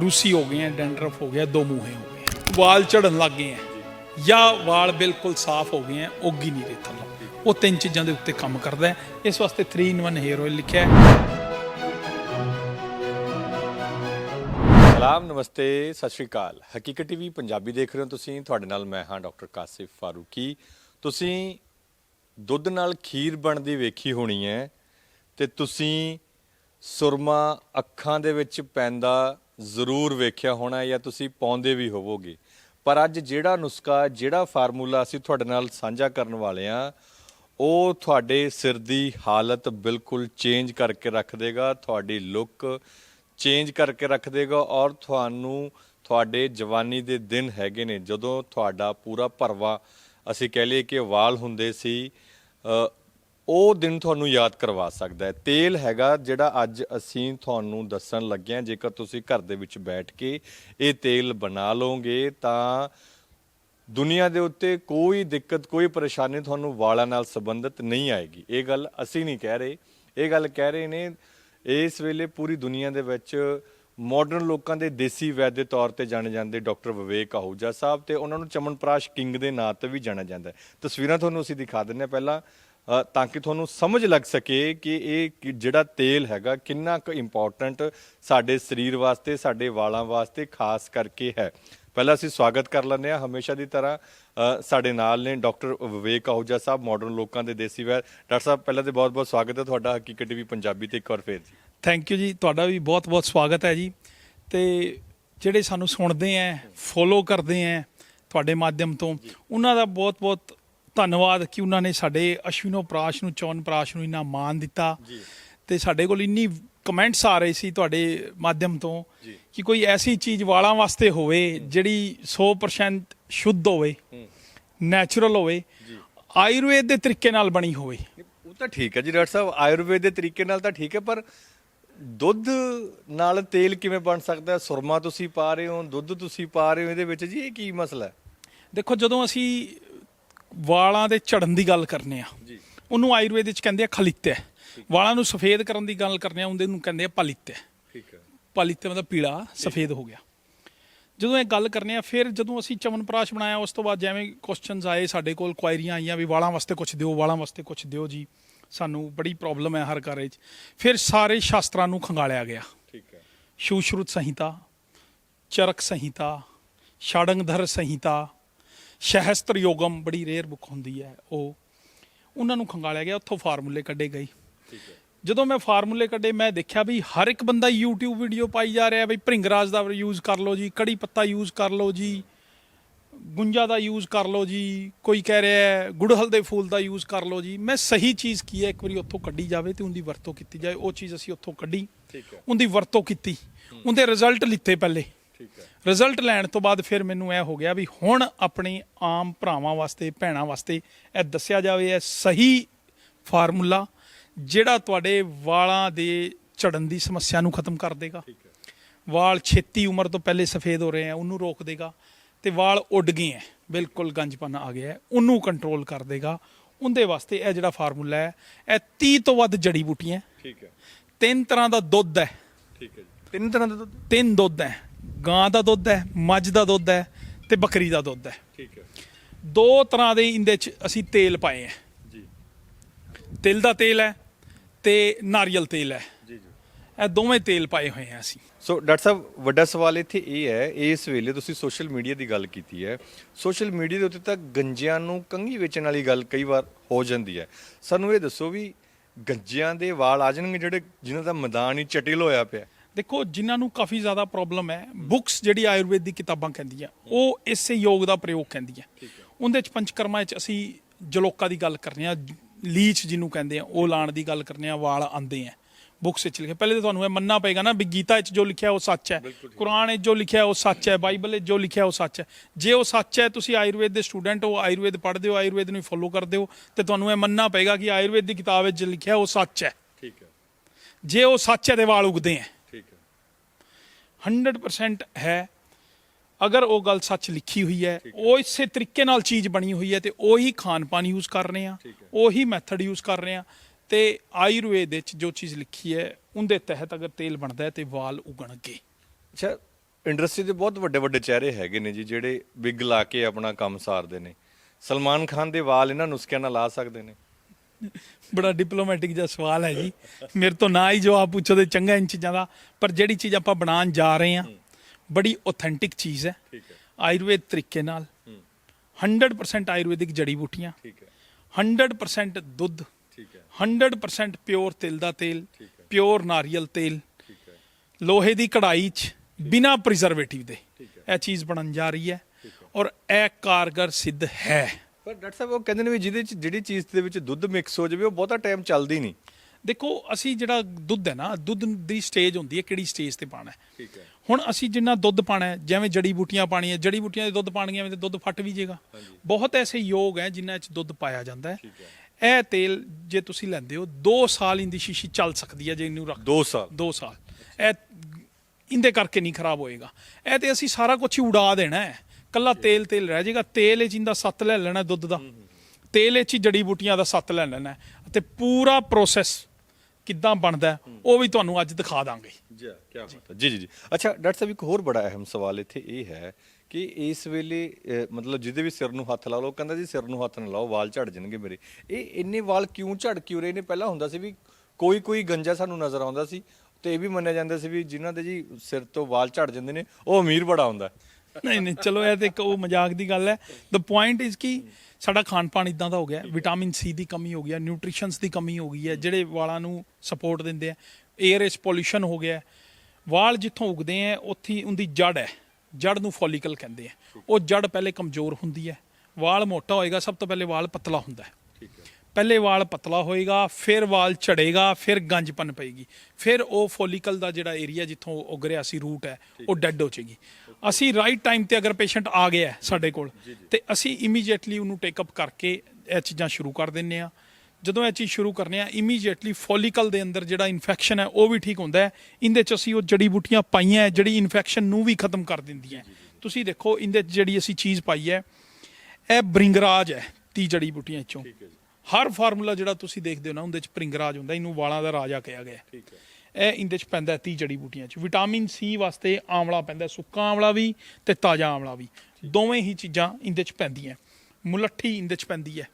ਰੂਸੀ ਹੋ ਗਏ ਹੈ ਡੈਂਡਰਫ ਹੋ ਗਿਆ ਦੋ ਮੂੰਹੇ ਹੋ ਗਏ। ਹੈ। ਵਾਲ ਝੜਨ ਲੱਗ ਗਏ ਹੈ ਜਾਂ ਵਾਲ ਬਿਲਕੁਲ ਸਾਫ਼ ਹੋ ਗਏ ਹੈ, ਉੱਗ ਹੀ ਨਹੀਂ ਰਹੇ ਥੱਲੋਂ। ਉਹ ਤਿੰਨ ਚੀਜ਼ਾਂ ਦੇ ਉੱਤੇ ਕੰਮ ਕਰਦਾ ਹੈ। ਇਸ ਵਾਸਤੇ 3 ਇਨ 1 ਹੇਅਰ ਆਇਲ ਲਿਖਿਆ ਹੈ। ਸਲਾਮ, ਨਮਸਤੇ, ਸਤਿ ਸ਼੍ਰੀ ਅਕਾਲ। ਹਕੀਕਤ ਟੀਵੀ ਪੰਜਾਬੀ ਦੇਖ ਰਹੇ ਹੋ ਤੁਸੀਂ। ਤੁਹਾਡੇ ਨਾਲ ਮੈਂ ਹਾਂ ਡਾਕਟਰ ਕਾਸਿਫ ਫਾਰੂਕੀ। ਤੁਸੀਂ ਦੁੱਧ ਨਾਲ ਖੀਰ ਬਣਦੀ ਵੇਖੀ ਹੋਣੀ ਹੈ ਤੇ ਤੁਸੀਂ ਸੁਰਮਾ ਅੱਖਾਂ ਦੇ ਵਿੱਚ ਪੈਂਦਾ ਜ਼ਰੂਰ ਵੇਖਿਆ ਹੋਣਾ ਜਾਂ ਤੁਸੀਂ ਪਾਉਂਦੇ ਵੀ ਹੋਵੋਗੇ। ਪਰ ਅੱਜ ਜਿਹੜਾ ਨੁਸਖਾ, ਜਿਹੜਾ ਫਾਰਮੂਲਾ ਅਸੀਂ ਤੁਹਾਡੇ ਨਾਲ ਸਾਂਝਾ ਕਰਨ ਵਾਲੇ ਹਾਂ, ਉਹ ਤੁਹਾਡੇ ਸਿਰ ਦੀ ਹਾਲਤ ਬਿਲਕੁਲ ਚੇਂਜ ਕਰਕੇ ਰੱਖ ਦੇਗਾ, ਤੁਹਾਡੀ ਲੁੱਕ ਚੇਂਜ ਕਰਕੇ ਰੱਖ ਦੇਗਾ ਔਰ ਤੁਹਾਨੂੰ ਤੁਹਾਡੇ ਜਵਾਨੀ ਦੇ ਦਿਨ ਹੈਗੇ ਨੇ। ਜਦੋਂ ਤੁਹਾਡਾ ਪੂਰਾ ਭਰਵਾ ਅਸੀਂ ਕਹਿ ਲਈਏ ਕਿ ਵਾਲ ਹੁੰਦੇ ਸੀ ਉਹ ਦਿਨ ਤੁਹਾਨੂੰ ਯਾਦ ਕਰਵਾ ਸਕਦਾ ਹੈ। ਤੇਲ ਹੈਗਾ ਜਿਹੜਾ ਅੱਜ ਅਸੀਂ ਤੁਹਾਨੂੰ ਦੱਸਣ ਲੱਗੇ ਹਾਂ। ਜੇਕਰ ਤੁਸੀਂ ਘਰ ਦੇ ਵਿੱਚ ਬੈਠ ਕੇ ਇਹ ਤੇਲ ਬਣਾ ਲਓਗੇ, ਤਾਂ ਦੁਨੀਆ ਦੇ ਉੱਤੇ ਕੋਈ ਦਿੱਕਤ, ਕੋਈ ਪਰੇਸ਼ਾਨੀ ਤੁਹਾਨੂੰ ਵਾਲਾਂ ਨਾਲ ਸੰਬੰਧਿਤ ਨਹੀਂ ਆਏਗੀ। ਇਹ ਗੱਲ ਅਸੀਂ ਨਹੀਂ ਕਹਿ ਰਹੇ। ਇਹ ਗੱਲ ਕਹਿ ਰਹੇ ਨੇ, ਇਸ ਵੇਲੇ ਪੂਰੀ ਦੁਨੀਆ ਦੇ ਵਿੱਚ ਮਾਡਰਨ ਲੋਕਾਂ ਦੇ ਦੇਸੀ ਵੈਦ ਦੇ ਤੌਰ ਤੇ ਜਾਣੇ ਜਾਂਦੇ ਡਾਕਟਰ ਵਿਵੇਕ ਆਹੂਜਾ ਸਾਹਿਬ ਤੇ ਉਹਨਾਂ ਨੂੰ ਚਮਨਪ੍ਰਾਸ਼ ਕਿੰਗ ਦੇ ਨਾਂ ਤੇ ਵੀ ਜਾਣਿਆ ਜਾਂਦਾ ਹੈ। ਤਸਵੀਰਾਂ ਤੁਹਾਨੂੰ ਅਸੀਂ ਦਿਖਾ ਦਿੰਨੇ ਪਹਿਲਾਂ ਤਾਂ ਕਿ ਤੁਹਾਨੂੰ ਸਮਝ ਲੱਗ ਸਕੇ ਕਿ ਇਹ ਜਿਹੜਾ ਤੇਲ ਹੈਗਾ ਕਿੰਨਾ ਕੁ ਇੰਪੋਰਟੈਂਟ ਸਾਡੇ ਸਰੀਰ ਵਾਸਤੇ ਸਾਡੇ ਵਾਲਾਂ ਵਾਸਤੇ ਖਾਸ ਕਰਕੇ ਹੈ। ਪਹਿਲਾਂ ਅਸੀਂ ਸਵਾਗਤ ਕਰ ਲੈਂਦੇ ਹਾਂ ਹਮੇਸ਼ਾ ਦੀ ਤਰ੍ਹਾਂ। ਸਾਡੇ ਨਾਲ ਨੇ ਡਾਕਟਰ ਵਿਵੇਕ ਆਹੂਜਾ ਸਾਹਿਬ ਮਾਡਰਨ ਲੋਕਾਂ ਦੇ ਦੇਸੀ ਵੈਦ ਡਾਕਟਰ ਸਾਹਿਬ ਪਹਿਲਾਂ ਤੇ ਬਹੁਤ-ਬਹੁਤ ਸਵਾਗਤ ਹੈ ਤੁਹਾਡਾ ਹਕੀਕਤ ਟੀਵੀ ਪੰਜਾਬੀ ਤੇ ਇੱਕ ਵਾਰ ਫੇਰ ਜੀ। ਥੈਂਕ ਯੂ ਜੀ ਤੁਹਾਡਾ ਵੀ ਬਹੁਤ-ਬਹੁਤ ਸਵਾਗਤ ਹੈ ਜੀ। ਤੇ ਜਿਹੜੇ ਸਾਨੂੰ ਸੁਣਦੇ ਆ ਫੋਲੋ ਕਰਦੇ ਆ ਤੁਹਾਡੇ ਮਾਧਿਅਮ ਤੋਂ ਉਹਨਾਂ ਦਾ ਬਹੁਤ-ਬਹੁਤ ਧੰਨਵਾਦ ਕਿ ਉਹਨਾਂ ਨੇ ਸਾਡੇ ਅਸ਼ਵਿਨੋ ਪ੍ਰਾਸ਼ ਨੂੰ ਚੌਨ ਪ੍ਰਾਸ਼ ਨੂੰ ਇੰਨਾ ਮਾਣ ਦਿੱਤਾ। ਤੇ ਸਾਡੇ ਕੋਲ ਇੰਨੀ ਕਮੈਂਟਸ ਆ ਰਹੇ ਸੀ ਤੁਹਾਡੇ ਮਾਧਿਅਮ ਤੋਂ ਕਿ ਕੋਈ ਐਸੀ ਚੀਜ਼ ਵਾਲਾਂ ਵਾਸਤੇ ਹੋਵੇ ਜਿਹੜੀ 100% ਸ਼ੁੱਧ ਹੋਵੇ ਨੈਚੁਰਲ ਹੋਵੇ ਆਯੁਰਵੇਦ ਦੇ ਤਰੀਕੇ ਨਾਲ ਬਣੀ ਹੋਵੇ। ਉਹ ਤਾਂ ਠੀਕ ਹੈ ਜੀ ਡਾਕਟਰ ਸਾਹਿਬ ਆਯੁਰਵੇਦ ਦੇ ਤਰੀਕੇ ਨਾਲ ਤਾਂ ਠੀਕ ਹੈ ਪਰ ਦੁੱਧ ਨਾਲ ਤੇਲ ਕਿਵੇਂ ਬਣ ਸਕਦਾ ਹੈ? ਸੁਰਮਾ ਤੁਸੀਂ ਪਾ ਰਹੇ ਹੋ ਦੁੱਧ ਤੁਸੀਂ ਪਾ ਰਹੇ ਹੋ ਇਹਦੇ ਵਿੱਚ ਜੀ ਇਹ ਕੀ ਮਸਲਾ ਹੈ? ਦੇਖੋ ਜਦੋਂ ਅਸੀਂ ਵਾਲਾਂ ਦੇ ਝੜਨ ਦੀ ਗੱਲ ਕਰਨੇ ਆ। ਜੀ। ਉਹਨੂੰ ਆਯੁਰਵੇਦ ਵਿੱਚ ਕਹਿੰਦੇ ਆ ਖਲਿੱਤੇ। ਵਾਲਾਂ ਨੂੰ ਸਫੇਦ ਕਰਨ ਦੀ ਗੱਲ ਕਰਨੇ ਆ ਉਹਦੇ ਨੂੰ ਕਹਿੰਦੇ ਆ ਪਲਿੱਤੇ। ਠੀਕ ਹੈ। ਪਲਿੱਤੇ ਮਤਲਬ ਪੀਲਾ ਸਫੇਦ ਹੋ ਗਿਆ। ਜਦੋਂ ਇਹ ਗੱਲ ਕਰਨੇ ਆ ਫਿਰ ਜਦੋਂ ਅਸੀਂ ਚਮਨਪ੍ਰਾਸ਼ ਬਣਾਇਆ ਉਸ ਤੋਂ ਬਾਅਦ ਜਿਵੇਂ ਕੁਐਸਚਨਸ ਆਏ ਸਾਡੇ ਕੋਲ ਕੁਆਇਰੀਆਂ ਆਈਆਂ ਵੀ ਵਾਲਾਂ ਵਾਸਤੇ ਕੁਝ ਦਿਓ ਵਾਲਾਂ ਵਾਸਤੇ ਕੁਝ ਦਿਓ ਜੀ। ਸਾਨੂੰ ਬੜੀ ਪ੍ਰੋਬਲਮ ਹੈ ਹਰ ਘਰ ਵਿੱਚ। ਫਿਰ ਸਾਰੇ ਸ਼ਾਸਤਰਾਂ ਨੂੰ ਖੰਗਾਲਿਆ ਗਿਆ। ਠੀਕ ਹੈ। ਸ਼ੂਸ਼ਰੁਤ ਸੰਹਿਤਾ ਚਰਕ ਸੰਹਿਤਾ ਛਾੜੰਗਧਰ ਸੰਹਿਤਾ ਸਹਸਤਰ ਯੋਗਮ ਬੜੀ ਰੇਅਰ ਬੁੱਕ ਹੁੰਦੀ ਹੈ ਉਹ। ਉਹਨਾਂ ਨੂੰ ਖੰਗਾਲਿਆ ਗਿਆ ਉੱਥੋਂ ਫਾਰਮੂਲੇ ਕੱਢੇ ਗਏ। ਜਦੋਂ ਮੈਂ ਫਾਰਮੂਲੇ ਕੱਢੇ ਮੈਂ ਦੇਖਿਆ ਵੀ ਹਰ ਇੱਕ ਬੰਦਾ YouTube ਵੀਡੀਓ ਪਾਈ ਜਾ ਰਿਹਾ ਬਈ ਭ੍ਰਿੰਗਰਾਜ ਦਾ ਯੂਜ਼ ਕਰ ਲਓ ਜੀ ਕੜੀ ਪੱਤਾ ਯੂਜ਼ ਕਰ ਲਓ ਜੀ ਗੁੰਜਾ ਦਾ ਯੂਜ਼ ਕਰ ਲਓ ਜੀ ਕੋਈ ਕਹਿ ਰਿਹਾ ਹੈ ਗੁੜਹਲ ਦੇ ਫੁੱਲ ਦਾ ਯੂਜ਼ ਕਰ ਲਓ ਜੀ। ਮੈਂ ਸਹੀ ਚੀਜ਼ ਕੀ ਹੈ ਇੱਕ ਵਾਰੀ ਉੱਥੋਂ ਕੱਢੀ ਜਾਵੇ ਤੇ ਉਹਦੀ ਵਰਤੋਂ ਕੀਤੀ ਜਾਏ। ਉਹ ਚੀਜ਼ ਅਸੀਂ ਉੱਥੋਂ ਕੱਢੀ ਠੀਕ ਹੈ। ਉਹਦੀ ਵਰਤੋਂ ਕੀਤੀ। ਉਹਦੇ ਰਿਜ਼ਲਟ ਲਿੱਤੇ ਪਹਿਲੇ। ਠੀਕ ਹੈ। ਰਿਜ਼ਲਟ ਲੈਣ ਤੋਂ ਬਾਅਦ ਫਿਰ ਮੈਨੂੰ ਇਹ ਹੋ ਗਿਆ ਵੀ ਹੁਣ ਆਪਣੀ ਆਮ ਭਰਾਵਾਂ ਵਾਸਤੇ ਭੈਣਾਂ ਵਾਸਤੇ ਇਹ ਦੱਸਿਆ ਜਾਵੇ ਇਹ ਸਹੀ ਫਾਰਮੂਲਾ ਜਿਹੜਾ ਤੁਹਾਡੇ ਵਾਲਾਂ ਦੇ ਝੜਨ ਦੀ ਸਮੱਸਿਆ ਨੂੰ ਖਤਮ ਕਰ ਦੇਗਾ। ਠੀਕ ਹੈ। ਵਾਲ ਛੇਤੀ ਉਮਰ ਤੋਂ ਪਹਿਲੇ ਸਫੇਦ ਹੋ ਰਹੇ ਆ ਉਹਨੂੰ ਰੋਕ ਦੇਗਾ ਤੇ ਵਾਲ ਉੱਡ ਗਏ ਹੈ ਬਿਲਕੁਲ ਗੰਜਪਨ ਆ ਗਿਆ ਉਹਨੂੰ ਕੰਟਰੋਲ ਕਰ ਦੇਗਾ। ਉਹਦੇ ਵਾਸਤੇ ਇਹ ਜਿਹੜਾ ਫਾਰਮੂਲਾ ਹੈ ਇਹ 30 ਤੋਂ ਵੱਧ ਜੜੀ ਬੂਟੀਆਂ ਠੀਕ ਹੈ। ਤਿੰਨ ਤਰ੍ਹਾਂ ਦਾ ਦੁੱਧ ਹੈ। ਠੀਕ ਹੈ ਜੀ। ਤਿੰਨ ਤਰ੍ਹਾਂ ਦੇ ਦੁੱਧ? ਤਿੰਨ ਦੁੱਧ ਹੈ। ਗਾਂ ਦਾ ਦੁੱਧ ਹੈ ਮੱਝ ਦਾ ਦੁੱਧ ਹੈ ਤੇ ਬੱਕਰੀ ਦਾ ਦੁੱਧ ਹੈ। ਠੀਕ ਹੈ। ਦੋ ਤਰ੍ਹਾਂ ਦੇ ਇਹਦੇ ਚ ਅਸੀਂ ਤੇਲ ਪਾਏ ਹੈ। ਜੀ। ਤਿਲ ਦਾ ਤੇਲ ਹੈ ਤੇ ਨਾਰੀਅਲ ਤੇਲ ਹੈ। ਜੀ ਜੀ। ਇਹ ਦੋਵੇਂ ਤੇਲ ਪਾਏ ਹੋਏ ਆ ਅਸੀਂ। ਸੋ ਡਾਕਟਰ ਸਾਹਿਬ ਵੱਡਾ ਸਵਾਲ ਇੱਥੇ ਇਹ ਹੈ ਇਸ ਵੇਲੇ ਤੁਸੀਂ ਸੋਸ਼ਲ ਮੀਡੀਆ ਦੀ ਗੱਲ ਕੀਤੀ ਹੈ। ਸੋਸ਼ਲ ਮੀਡੀਆ ਦੇ ਉੱਤੇ ਤਾਂ ਗੰਜਿਆਂ ਨੂੰ ਕੰਘੀ ਵੇਚਣ ਵਾਲੀ ਗੱਲ ਕਈ ਵਾਰ ਹੋ ਜਾਂਦੀ ਹੈ। ਸਾਨੂੰ ਇਹ ਦੱਸੋ ਵੀ ਗੰਜਿਆਂ ਦੇ ਵਾਲ ਆ ਜਾਣਗੇ ਜਿਹੜੇ ਜਿਨ੍ਹਾਂ ਦਾ ਮੈਦਾਨ ਹੀ ਚਟਿਲ ਹੋਇਆ ਪਿਆ। ਦੇਖੋ ਜਿਨ੍ਹਾਂ ਨੂੰ ਕਾਫੀ ਜ਼ਿਆਦਾ ਪ੍ਰੋਬਲਮ ਹੈ ਬੁੱਕਸ ਜਿਹੜੀ ਆਯੁਰਵੇਦ ਦੀ ਕਿਤਾਬਾਂ ਕਹਿੰਦੀਆਂ ਉਹ ਇਸੇ ਯੋਗ ਦਾ ਪ੍ਰਯੋਗ ਕਹਿੰਦੀਆਂ। ਉਹਦੇ ਚ ਪੰਚਕਰਮਾ ਚ ਅਸੀਂ ਜਲੋਕਾ ਦੀ ਗੱਲ ਕਰਨੇ ਆ ਲੀਚ ਜਿਹਨੂੰ ਕਹਿੰਦੇ ਆ ਉਹ ਲਾਣ ਦੀ ਗੱਲ ਕਰਨੇ ਆ ਵਾਲ ਆਂਦੇ ਆ। ਬੁੱਕਸ ਵਿੱਚ ਲਿਖਿਆ। ਪਹਿਲੇ ਤਾਂ ਤੁਹਾਨੂੰ ਇਹ ਮੰਨਣਾ ਪਏਗਾ ਨਾ ਵੀ ਗੀਤਾ ਵਿੱਚ ਜੋ ਲਿਖਿਆ ਉਹ ਸੱਚ ਹੈ। ਕੁਰਾਨ ਵਿੱਚ ਜੋ ਲਿਖਿਆ ਉਹ ਸੱਚ ਹੈ। ਬਾਈਬਲ ਵਿੱਚ ਜੋ ਲਿਖਿਆ ਉਹ ਸੱਚ ਹੈ। ਜੇ ਉਹ ਸੱਚ ਹੈ ਤੁਸੀਂ ਆਯੁਰਵੇਦ ਦੇ ਸਟੂਡੈਂਟ ਹੋ ਆਯੁਰਵੇਦ ਪੜ੍ਹਦੇ ਹੋ ਆਯੁਰਵੇਦ ਨੂੰ ਫੋਲੋ ਕਰਦੇ ਹੋ ਤੇ ਤੁਹਾਨੂੰ ਇਹ ਮੰਨਣਾ ਪਏਗਾ ਕਿ ਆਯੁਰਵੇਦ ਦੀ ਕਿਤਾਬ ਵਿੱਚ ਜੋ ਲਿਖਿਆ ਉਹ ਸੱਚ ਹੈ। ਠੀਕ ਹੈ। ਜੇ ਉਹ ਸੱਚ ਹੈ ਤੇ ਵਾਲ ਉਗਦੇ ਹੈ। 100% ਹੈ। ਅਗਰ ਉਹ ਗੱਲ ਸੱਚ ਲਿਖੀ ਹੋਈ ਹੈ ਉਹ ਇਸੇ ਤਰੀਕੇ ਨਾਲ ਚੀਜ਼ ਬਣੀ ਹੋਈ ਹੈ ਤੇ ਉਹੀ ਖਾਣ ਪਾਨ ਯੂਜ਼ ਕਰ ਰਹੇ ਆ। ਉਹੀ ਮੈਥਡ ਯੂਜ਼ ਕਰ ਰਹੇ ਆ ਤੇ ਆਯੁਰਵੇਦ ਵਿੱਚ ਜੋ ਚੀਜ਼ ਲਿਖੀ ਹੈ ਉਹਦੇ ਤਹਿਤ ਅਗਰ ਤੇਲ ਬਣਦਾ ਹੈ ਤੇ ਵਾਲ ਉਗਣਗੇ। ਅੱਛਾ ਇੰਡਸਟਰੀ ਦੇ ਬਹੁਤ ਵੱਡੇ ਵੱਡੇ ਚਿਹਰੇ ਹੈਗੇ ਨੇ ਜੀ ਜਿਹੜੇ ਵਿਗ ਲਾ ਕੇ ਆਪਣਾ ਕੰਮ ਸਾਰਦੇ ਨੇ। ਸਲਮਾਨ ਖਾਨ ਦੇ ਵਾਲ ਇਹਨਾਂ ਨੁਸਖਿਆਂ ਨਾਲ ਲਾ ਸਕਦੇ ਨੇ। ਬੜਾ ਡਿਪਲੋਮੈਟਿਕ ਜਿਹਾ ਸਵਾਲ ਹੈ ਜੀ। ਮੇਰੇ ਤੋਂ ਨਾ ਹੀ ਜਵਾਬ ਪੁੱਛੋ ਤੇ ਚੰਗਾ ਇਨ ਚੀਜ਼ਾਂ ਦਾ। ਪਰ ਜਿਹੜੀ ਚੀਜ਼ ਆਪਾਂ ਬਣਾਉਣ ਜਾ ਰਹੇ ਹਾਂ ਬੜੀ ਆਥੈਂਟਿਕ ਚੀਜ਼ ਹੈ। ਠੀਕ ਹੈ। ਆਯੁਰਵੇਦ ਤਰੀਕੇ ਨਾਲ 100% ਆਯੁਰਵੈਦਿਕ ਜੜੀ ਬੂਟੀਆਂ ਠੀਕ ਹੈ। 100% ਦੁੱਧ ਠੀਕ ਹੈ। 100% ਪਿਓਰ ਤਿਲ ਦਾ ਤੇਲ। ਪਿਓਰ ਨਾਰੀਅਲ ਤੇਲ ਠੀਕ ਹੈ। ਲੋਹੇ ਦੀ ਕੜਾਈ 'ਚ ਬਿਨਾ ਪ੍ਰੀਜ਼ਰਵੇਟਿਵ ਦੇ ਇਹ ਚੀਜ਼ ਬਣਨ ਜਾ ਰਹੀ ਹੈ। ਔਰ ਇਹ ਕਾਰਗਰ ਸਿੱਧ ਹੈ। ਪਰ ਡਾਕਟਰ ਸਾਹਿਬ ਉਹ ਕਹਿੰਦੇ ਨੇ ਵੀ ਜਿਹਦੇ ਚ ਜਿਹੜੀ ਚੀਜ਼ ਦੇ ਵਿੱਚ ਦੁੱਧ ਮਿਕਸ ਹੋ ਜਾਵੇ ਉਹ ਬਹੁਤਾ ਟਾਈਮ ਚੱਲਦੀ ਨਹੀਂ। ਦੇਖੋ ਅਸੀਂ ਜਿਹੜਾ ਦੁੱਧ ਹੈ ਨਾ ਦੁੱਧ ਦੀ ਸਟੇਜ ਹੁੰਦੀ ਹੈ ਕਿਹੜੀ ਸਟੇਜ ਤੇ ਪਾਣਾ ਹੈ। ਠੀਕ ਹੈ। ਹੁਣ ਅਸੀਂ ਜਿੰਨਾ ਦੁੱਧ ਪਾਣਾ ਹੈ ਜਿਵੇਂ ਜੜੀ ਬੂਟੀਆਂ ਪਾਣੀਆਂ ਜੜੀ ਬੂਟੀਆਂ ਦੇ ਦੁੱਧ ਪਾਣੀਆਂ ਤੇ ਦੁੱਧ ਫਟ ਵੀ ਜਾਏਗਾ। ਬਹੁਤ ਐਸੇ ਯੋਗ ਹੈ ਜਿਨ੍ਹਾਂ 'ਚ ਦੁੱਧ ਪਾਇਆ ਜਾਂਦਾ ਹੈ। ਇਹ ਤੇਲ ਜੇ ਤੁਸੀਂ ਲੈਂਦੇ ਹੋ 2 ਸਾਲ ਇੰਦੀ ਸ਼ੀਸ਼ੀ ਚੱਲ ਸਕਦੀ ਹੈ ਜੇ ਇਹਨੂੰ ਰੱਖ 2 ਸਾਲ। 2 ਸਾਲ। ਇਹ ਇੰਦੇ ਕਰਕੇ ਨਹੀਂ ਖਰਾਬ ਹੋਏਗਾ। ਇਹ ਤੇ ਅਸੀਂ ਸਾਰਾ ਕੁਝ ਹੀ ਉਡਾ ਦੇਣਾ ਹੈ। ਕੱਲਾ ਤੇਲ ਤੇਲ ਰਹਿ ਜਾਏਗਾ ਤੇਲ ਵਿੱਚ ਇੰਦਾ ਸੱਤ ਲੈ ਲੈਣਾ ਦੁੱਧ ਦਾ। ਤੇਲ ਵਿੱਚ ਹੀ ਜੜੀ ਬੂਟੀਆਂ ਦਾ ਸੱਤ ਲੈ ਲੈਣਾ। ਤੇ ਪੂਰਾ ਪ੍ਰੋਸੈਸ ਕਿੱਦਾਂ ਬਣਦਾ ਉਹ ਵੀ ਤੁਹਾਨੂੰ ਅੱਜ ਦਿਖਾ ਦਾਂਗੇ। ਜੀ ਕੀ ਬਾਤ ਹੈ। ਜੀ ਜੀ ਅੱਛਾ ਡਾਕਟਰ ਸਾਹਿਬ ਇੱਕ ਹੋਰ ਬੜਾ ਅਹਿਮ ਸਵਾਲ ਇੱਥੇ ਇਹ ਹੈ ਕਿ ਇਸ ਵੇਲੇ ਮਤਲਬ ਜਿਹਦੇ ਵੀ ਸਿਰ ਨੂੰ ਹੱਥ ਲਾ ਲਓ ਕਹਿੰਦਾ ਜੀ ਸਿਰ ਨੂੰ ਹੱਥ ਨਾ ਲਾਓ ਵਾਲ ਝੜ ਜਾਣਗੇ ਮੇਰੇ। ਇਹ ਇੰਨੇ ਵਾਲ ਕਿਉਂ ਝੜ ਕਿਉਂ ਰਹੇ ਨੇ ਪਹਿਲਾਂ ਹੁੰਦਾ ਸੀ ਵੀ ਕੋਈ ਕੋਈ ਗੰਜਾ ਸਾਨੂੰ ਨਜ਼ਰ ਆਉਂਦਾ ਸੀ ਤੇ ਇਹ ਵੀ ਮੰਨਿਆ ਜਾਂਦਾ ਸੀ ਵੀ ਜਿਨ੍ਹਾਂ ਦੇ ਜੀ ਸਿਰ ਤੋਂ ਵਾਲ ਝੜ ਜਾਂਦੇ ਨੇ ਉਹ ਅਮੀਰ ਬੜਾ ਹੁੰਦਾ। ਨਹੀਂ ਨਹੀਂ, ਚਲੋ, ਇਹ ਤੇ ਇੱਕ ਉਹ ਮਜ਼ਾਕ ਦੀ ਗੱਲ ਹੈ। ਦ ਪੁਆਇੰਟ ਇਜ਼ ਕਿ ਸਾਡਾ ਖਾਣ ਪਾਣ ਇਦਾਂ ਦਾ ਹੋ ਗਿਆ। ਵਿਟਾਮਿਨ ਸੀ ਦੀ ਕਮੀ ਹੋ ਗਈ ਹੈ ਨਿਊਟ੍ਰੀਸ਼ਨਸ ਦੀ ਕਮੀ ਹੋ ਗਈ ਹੈ, ਜਿਹੜੇ ਵਾਲਾਂ ਨੂੰ ਸਪੋਰਟ ਦਿੰਦੇ ਆ 에ਅਰ ਇਸ ਪੋਲੂਸ਼ਨ ਹੋ ਗਿਆ ਵਾਲ ਜਿੱਥੋਂ ਉਗਦੇ ਆ ਉੱਥੇ ਉਹਦੀ ਜੜ ਹੈ। ਜੜ ਨੂੰ ਫੋਲੀਕਲ ਕਹਿੰਦੇ ਆ ਉਹ ਜੜ ਪਹਿਲੇ ਕਮਜ਼ੋਰ ਹੁੰਦੀ ਹੈ। ਵਾਲ ਮੋਟਾ ਹੋਏਗਾ, ਸਭ ਤੋਂ ਪਹਿਲੇ ਵਾਲ ਪਤਲਾ ਹੁੰਦਾ ਹੈ। ਪਹਿਲੇ ਵਾਲ ਪਤਲਾ ਹੋਏਗਾ ਫਿਰ ਵਾਲ ਝੜੇਗਾ ਫਿਰ ਗੰਜਪਨ ਪਏਗੀ। ਫਿਰ ਉਹ ਫੋਲੀਕਲ ਦਾ ਜਿਹੜਾ ਏਰੀਆ ਜਿੱਥੋਂ ਉਗ ਰਿਹਾ ਸੀ ਰੂਟ ਹੈ ਉਹ ਡੈੱਡ ਹੋ ਜਾਏਗੀ। ਅਸੀਂ ਰਾਈਟ ਟਾਈਮ ਤੇ ਅਗਰ ਪੇਸ਼ੈਂਟ ਆ ਗਿਆ ਸਾਡੇ ਕੋਲ ਤੇ ਅਸੀਂ ਇਮੀਡੀਏਟਲੀ ਉਹਨੂੰ ਟੇਕ ਅਪ ਕਰਕੇ ਇਹ ਚੀਜ਼ਾਂ ਸ਼ੁਰੂ ਕਰ ਦਿੰਨੇ ਆ ਜਦੋਂ ਇਹ ਚੀਜ਼ ਸ਼ੁਰੂ ਕਰਨੇ ਆ ਇਮੀਡੀਏਟਲੀ ਫੋਲੀਕਲ ਦੇ ਅੰਦਰ ਜਿਹੜਾ ਇਨਫੈਕਸ਼ਨ ਹੈ ਉਹ ਵੀ ਠੀਕ ਹੁੰਦਾ ਹੈ। ਇਹਦੇ ਚ ਅਸੀਂ ਉਹ ਜੜੀ ਬੂਟੀਆਂ ਪਾਈਆਂ ਹੈ, ਜਿਹੜੀ ਇਨਫੈਕਸ਼ਨ ਨੂੰ ਵੀ ਖਤਮ ਕਰ ਦਿੰਦੀਆਂ ਤੁਸੀਂ ਦੇਖੋ ਇਹਦੇ 'ਚ ਜਿਹੜੀ ਅਸੀਂ ਚੀਜ਼ ਪਾਈ ਹੈ ਇਹ ਬ੍ਰਿੰਗਰਾਜ ਹੈ ਤੀ ਜੜੀ ਬੂਟੀਆਂ ਚੋਂ। ਹਰ ਫਾਰਮੂਲਾ ਜਿਹੜਾ ਤੁਸੀਂ ਦੇਖਦੇ ਹੋ ਨਾ ਉਹਦੇ ਚ ਬ੍ਰਿੰਗਰਾਜ ਹੁੰਦਾ ਇਹਨੂੰ ਵਾਲਾਂ ਦਾ ਰਾਜਾ ਕਿਹਾ ਗਿਆ। ਠੀਕ ਹੈ। ਇਹ ਇਹਦੇ ਚ ਪੈਂਦਾ ਤੀ ਜੜੀ ਬੂਟੀਆਂ ਚ। ਵਿਟਾਮਿਨ ਸੀ ਵਾਸਤੇ ਆਮਲਾ ਪੈਂਦਾ ਸੁੱਕਾ ਆਮਲਾ ਵੀ ਤੇ ਤਾਜ਼ਾ ਆਮਲਾ ਵੀ। ਦੋਵੇਂ ਹੀ ਚੀਜ਼ਾਂ ਇਹਦੇ ਚ ਪੈਂਦੀਆਂ। ਮੁਲੱਠੀ ਇਹਦੇ ਚ ਪੈਂਦੀ ਹੈ।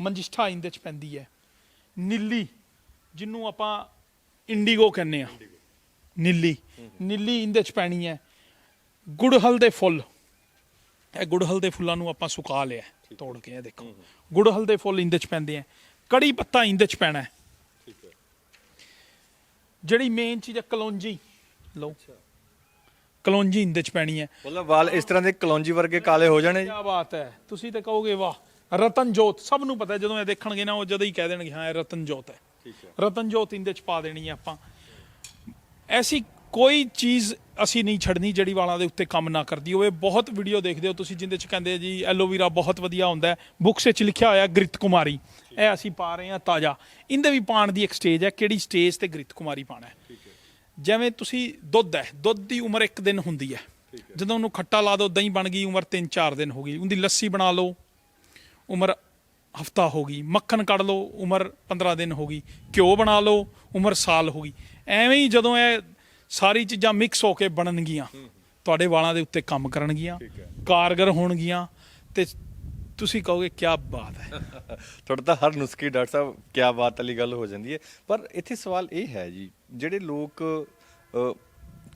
ਮੰਜਿਸ਼ਠਾ ਇਹਦੇ ਚ ਪੈਂਦੀ ਹੈ। ਨੀਲੀ ਜਿਹਨੂੰ ਆਪਾਂ ਇੰਡੀਗੋ ਕਹਿੰਦੇ ਆ ਨੀਲੀ। ਨੀਲੀ ਇਹਦੇ ਚ ਪੈਣੀ ਹੈ। ਗੁੜਹਲ ਦੇ ਫੁੱਲ। ਇਹ ਗੁੜਹਲ ਦੇ ਫੁੱਲਾਂ ਨੂੰ ਆਪਾਂ ਸੁਕਾ ਲਿਆ ਤੋੜ ਕੇ ਇਹ ਦੇਖੋ। ਗੁੜਹਲ ਦੇ ਫੁੱਲ ਇੰਦੇ ਚ ਪੈਂਦੇ ਆ ਕੜੀ ਪੱਤਾ ਇੰਦੇ ਚ ਪੈਣਾ ਹੈ ਜਿਹੜੀ ਮੇਨ ਚੀਜ਼ ਹੈ ਕਲੌਂਜੀ। ਲਓ। ਕਲੌਂਜੀ ਇੰਦੇ ਚ ਪੈਣੀ ਹੈ ਮਤਲਬ ਵਾਲ ਇਸ ਤਰ੍ਹਾਂ ਦੇ ਕਲੌਂਜੀ ਵਰਗੇ ਕਾਲੇ ਹੋ ਜਾਣੇ ਜੀ। ਕੀ ਬਾਤ ਹੈ ਤੁਸੀਂ ਤੇ ਕਹੋਗੇ ਵਾਹ ਰਤਨ ਜੋਤ ਸਭ ਨੂੰ ਪਤਾ ਹੈ, ਜਦੋਂ ਇਹ ਦੇਖਣਗੇ ਨਾ ਉਹ ਜਦੋਂ ਹੀ ਕਹਿ ਦੇਣਗੇ ਹਾਂ ਇਹ ਰਤਨ ਜੋਤ ਹੈ ਠੀਕ ਹੈ ਰਤਨ ਜੋਤ ਇੰਦੇ ਚ ਪਾ ਦੇਣੀ ਹੈ ਆਪਾਂ। ਐਸੀ ਕੋਈ ਚੀਜ਼ ਅਸੀਂ ਨਹੀਂ ਛੱਡਣੀ ਜਿਹੜੀ ਵਾਲਾਂ ਦੇ ਉੱਤੇ ਕੰਮ ਨਾ ਕਰਦੀ ਹੋਵੇ। ਬਹੁਤ ਵੀਡੀਓ ਦੇਖਦੇ ਹੋ ਤੁਸੀਂ ਜਿੰਦੇ ਚ ਕਹਿੰਦੇ ਜੀ ਐਲੋਵੀਰਾ ਬਹੁਤ ਵਧੀਆ ਹੁੰਦਾ ਹੈ। ਬੁੱਕਸ ਵਿੱਚ ਲਿਖਿਆ ਹੋਇਆ ਗ੍ਰਿਤ ਕੁਮਾਰੀ। ਇਹ ਅਸੀਂ ਪਾ ਰਹੇ ਹਾਂ ਤਾਜ਼ਾ। ਇਹਦੇ ਵੀ ਪਾਣ ਦੀ ਇੱਕ ਸਟੇਜ ਹੈ ਕਿਹੜੀ ਸਟੇਜ ਤੇ ਗ੍ਰਿਤ ਕੁਮਾਰੀ ਪਾਣਾ ਹੈ। ਜਿਵੇਂ ਤੁਸੀਂ ਦੁੱਧ ਹੈ ਦੁੱਧ ਦੀ ਉਮਰ ਇੱਕ ਦਿਨ ਹੁੰਦੀ ਹੈ। ਜਦੋਂ ਉਹਨੂੰ ਖੱਟਾ ਲਾ ਦੋ ਦਹੀਂ ਬਣ ਗਈ ਉਮਰ 3-4 ਦਿਨ ਹੋ ਗਈ। ਉਹਦੀ ਲੱਸੀ ਬਣਾ ਲਓ ਉਮਰ ਹਫਤਾ ਹੋ ਗਈ। ਮੱਖਣ ਕੱਢ ਲਓ ਉਮਰ 15 ਦਿਨ ਹੋ ਗਈ। ਘਿਓ ਬਣਾ ਲਓ ਉਮਰ ਸਾਲ ਹੋ ਗਈ। ਐਵੇਂ ਹੀ ਜਦੋਂ ਇਹ ਸਾਰੀ ਚੀਜ਼ਾਂ ਮਿਕਸ ਹੋ ਕੇ ਬਣਨਗੀਆਂ। ਤੁਹਾਡੇ ਵਾਲਾਂ ਦੇ ਉੱਤੇ ਕੰਮ ਕਰਨਗੀਆਂ। ਕਾਰਗਰ ਹੋਣਗੀਆਂ ਤੇ ਤੁਸੀਂ ਕਹੋਗੇ ਕੀ ਬਾਤ ਹੈ। [laughs] ਤੁਹਾਡਾ ਤਾਂ ਹਰ ਨੁਸਖੇ ਡਾਕਟਰ ਸਾਹਿਬ ਕਿਆ ਬਾਤ ਵਾਲੀ ਗੱਲ ਹੋ ਜਾਂਦੀ ਹੈ। ਪਰ ਇੱਥੇ ਸਵਾਲ ਇਹ ਹੈ ਜੀ ਜਿਹੜੇ ਲੋਕ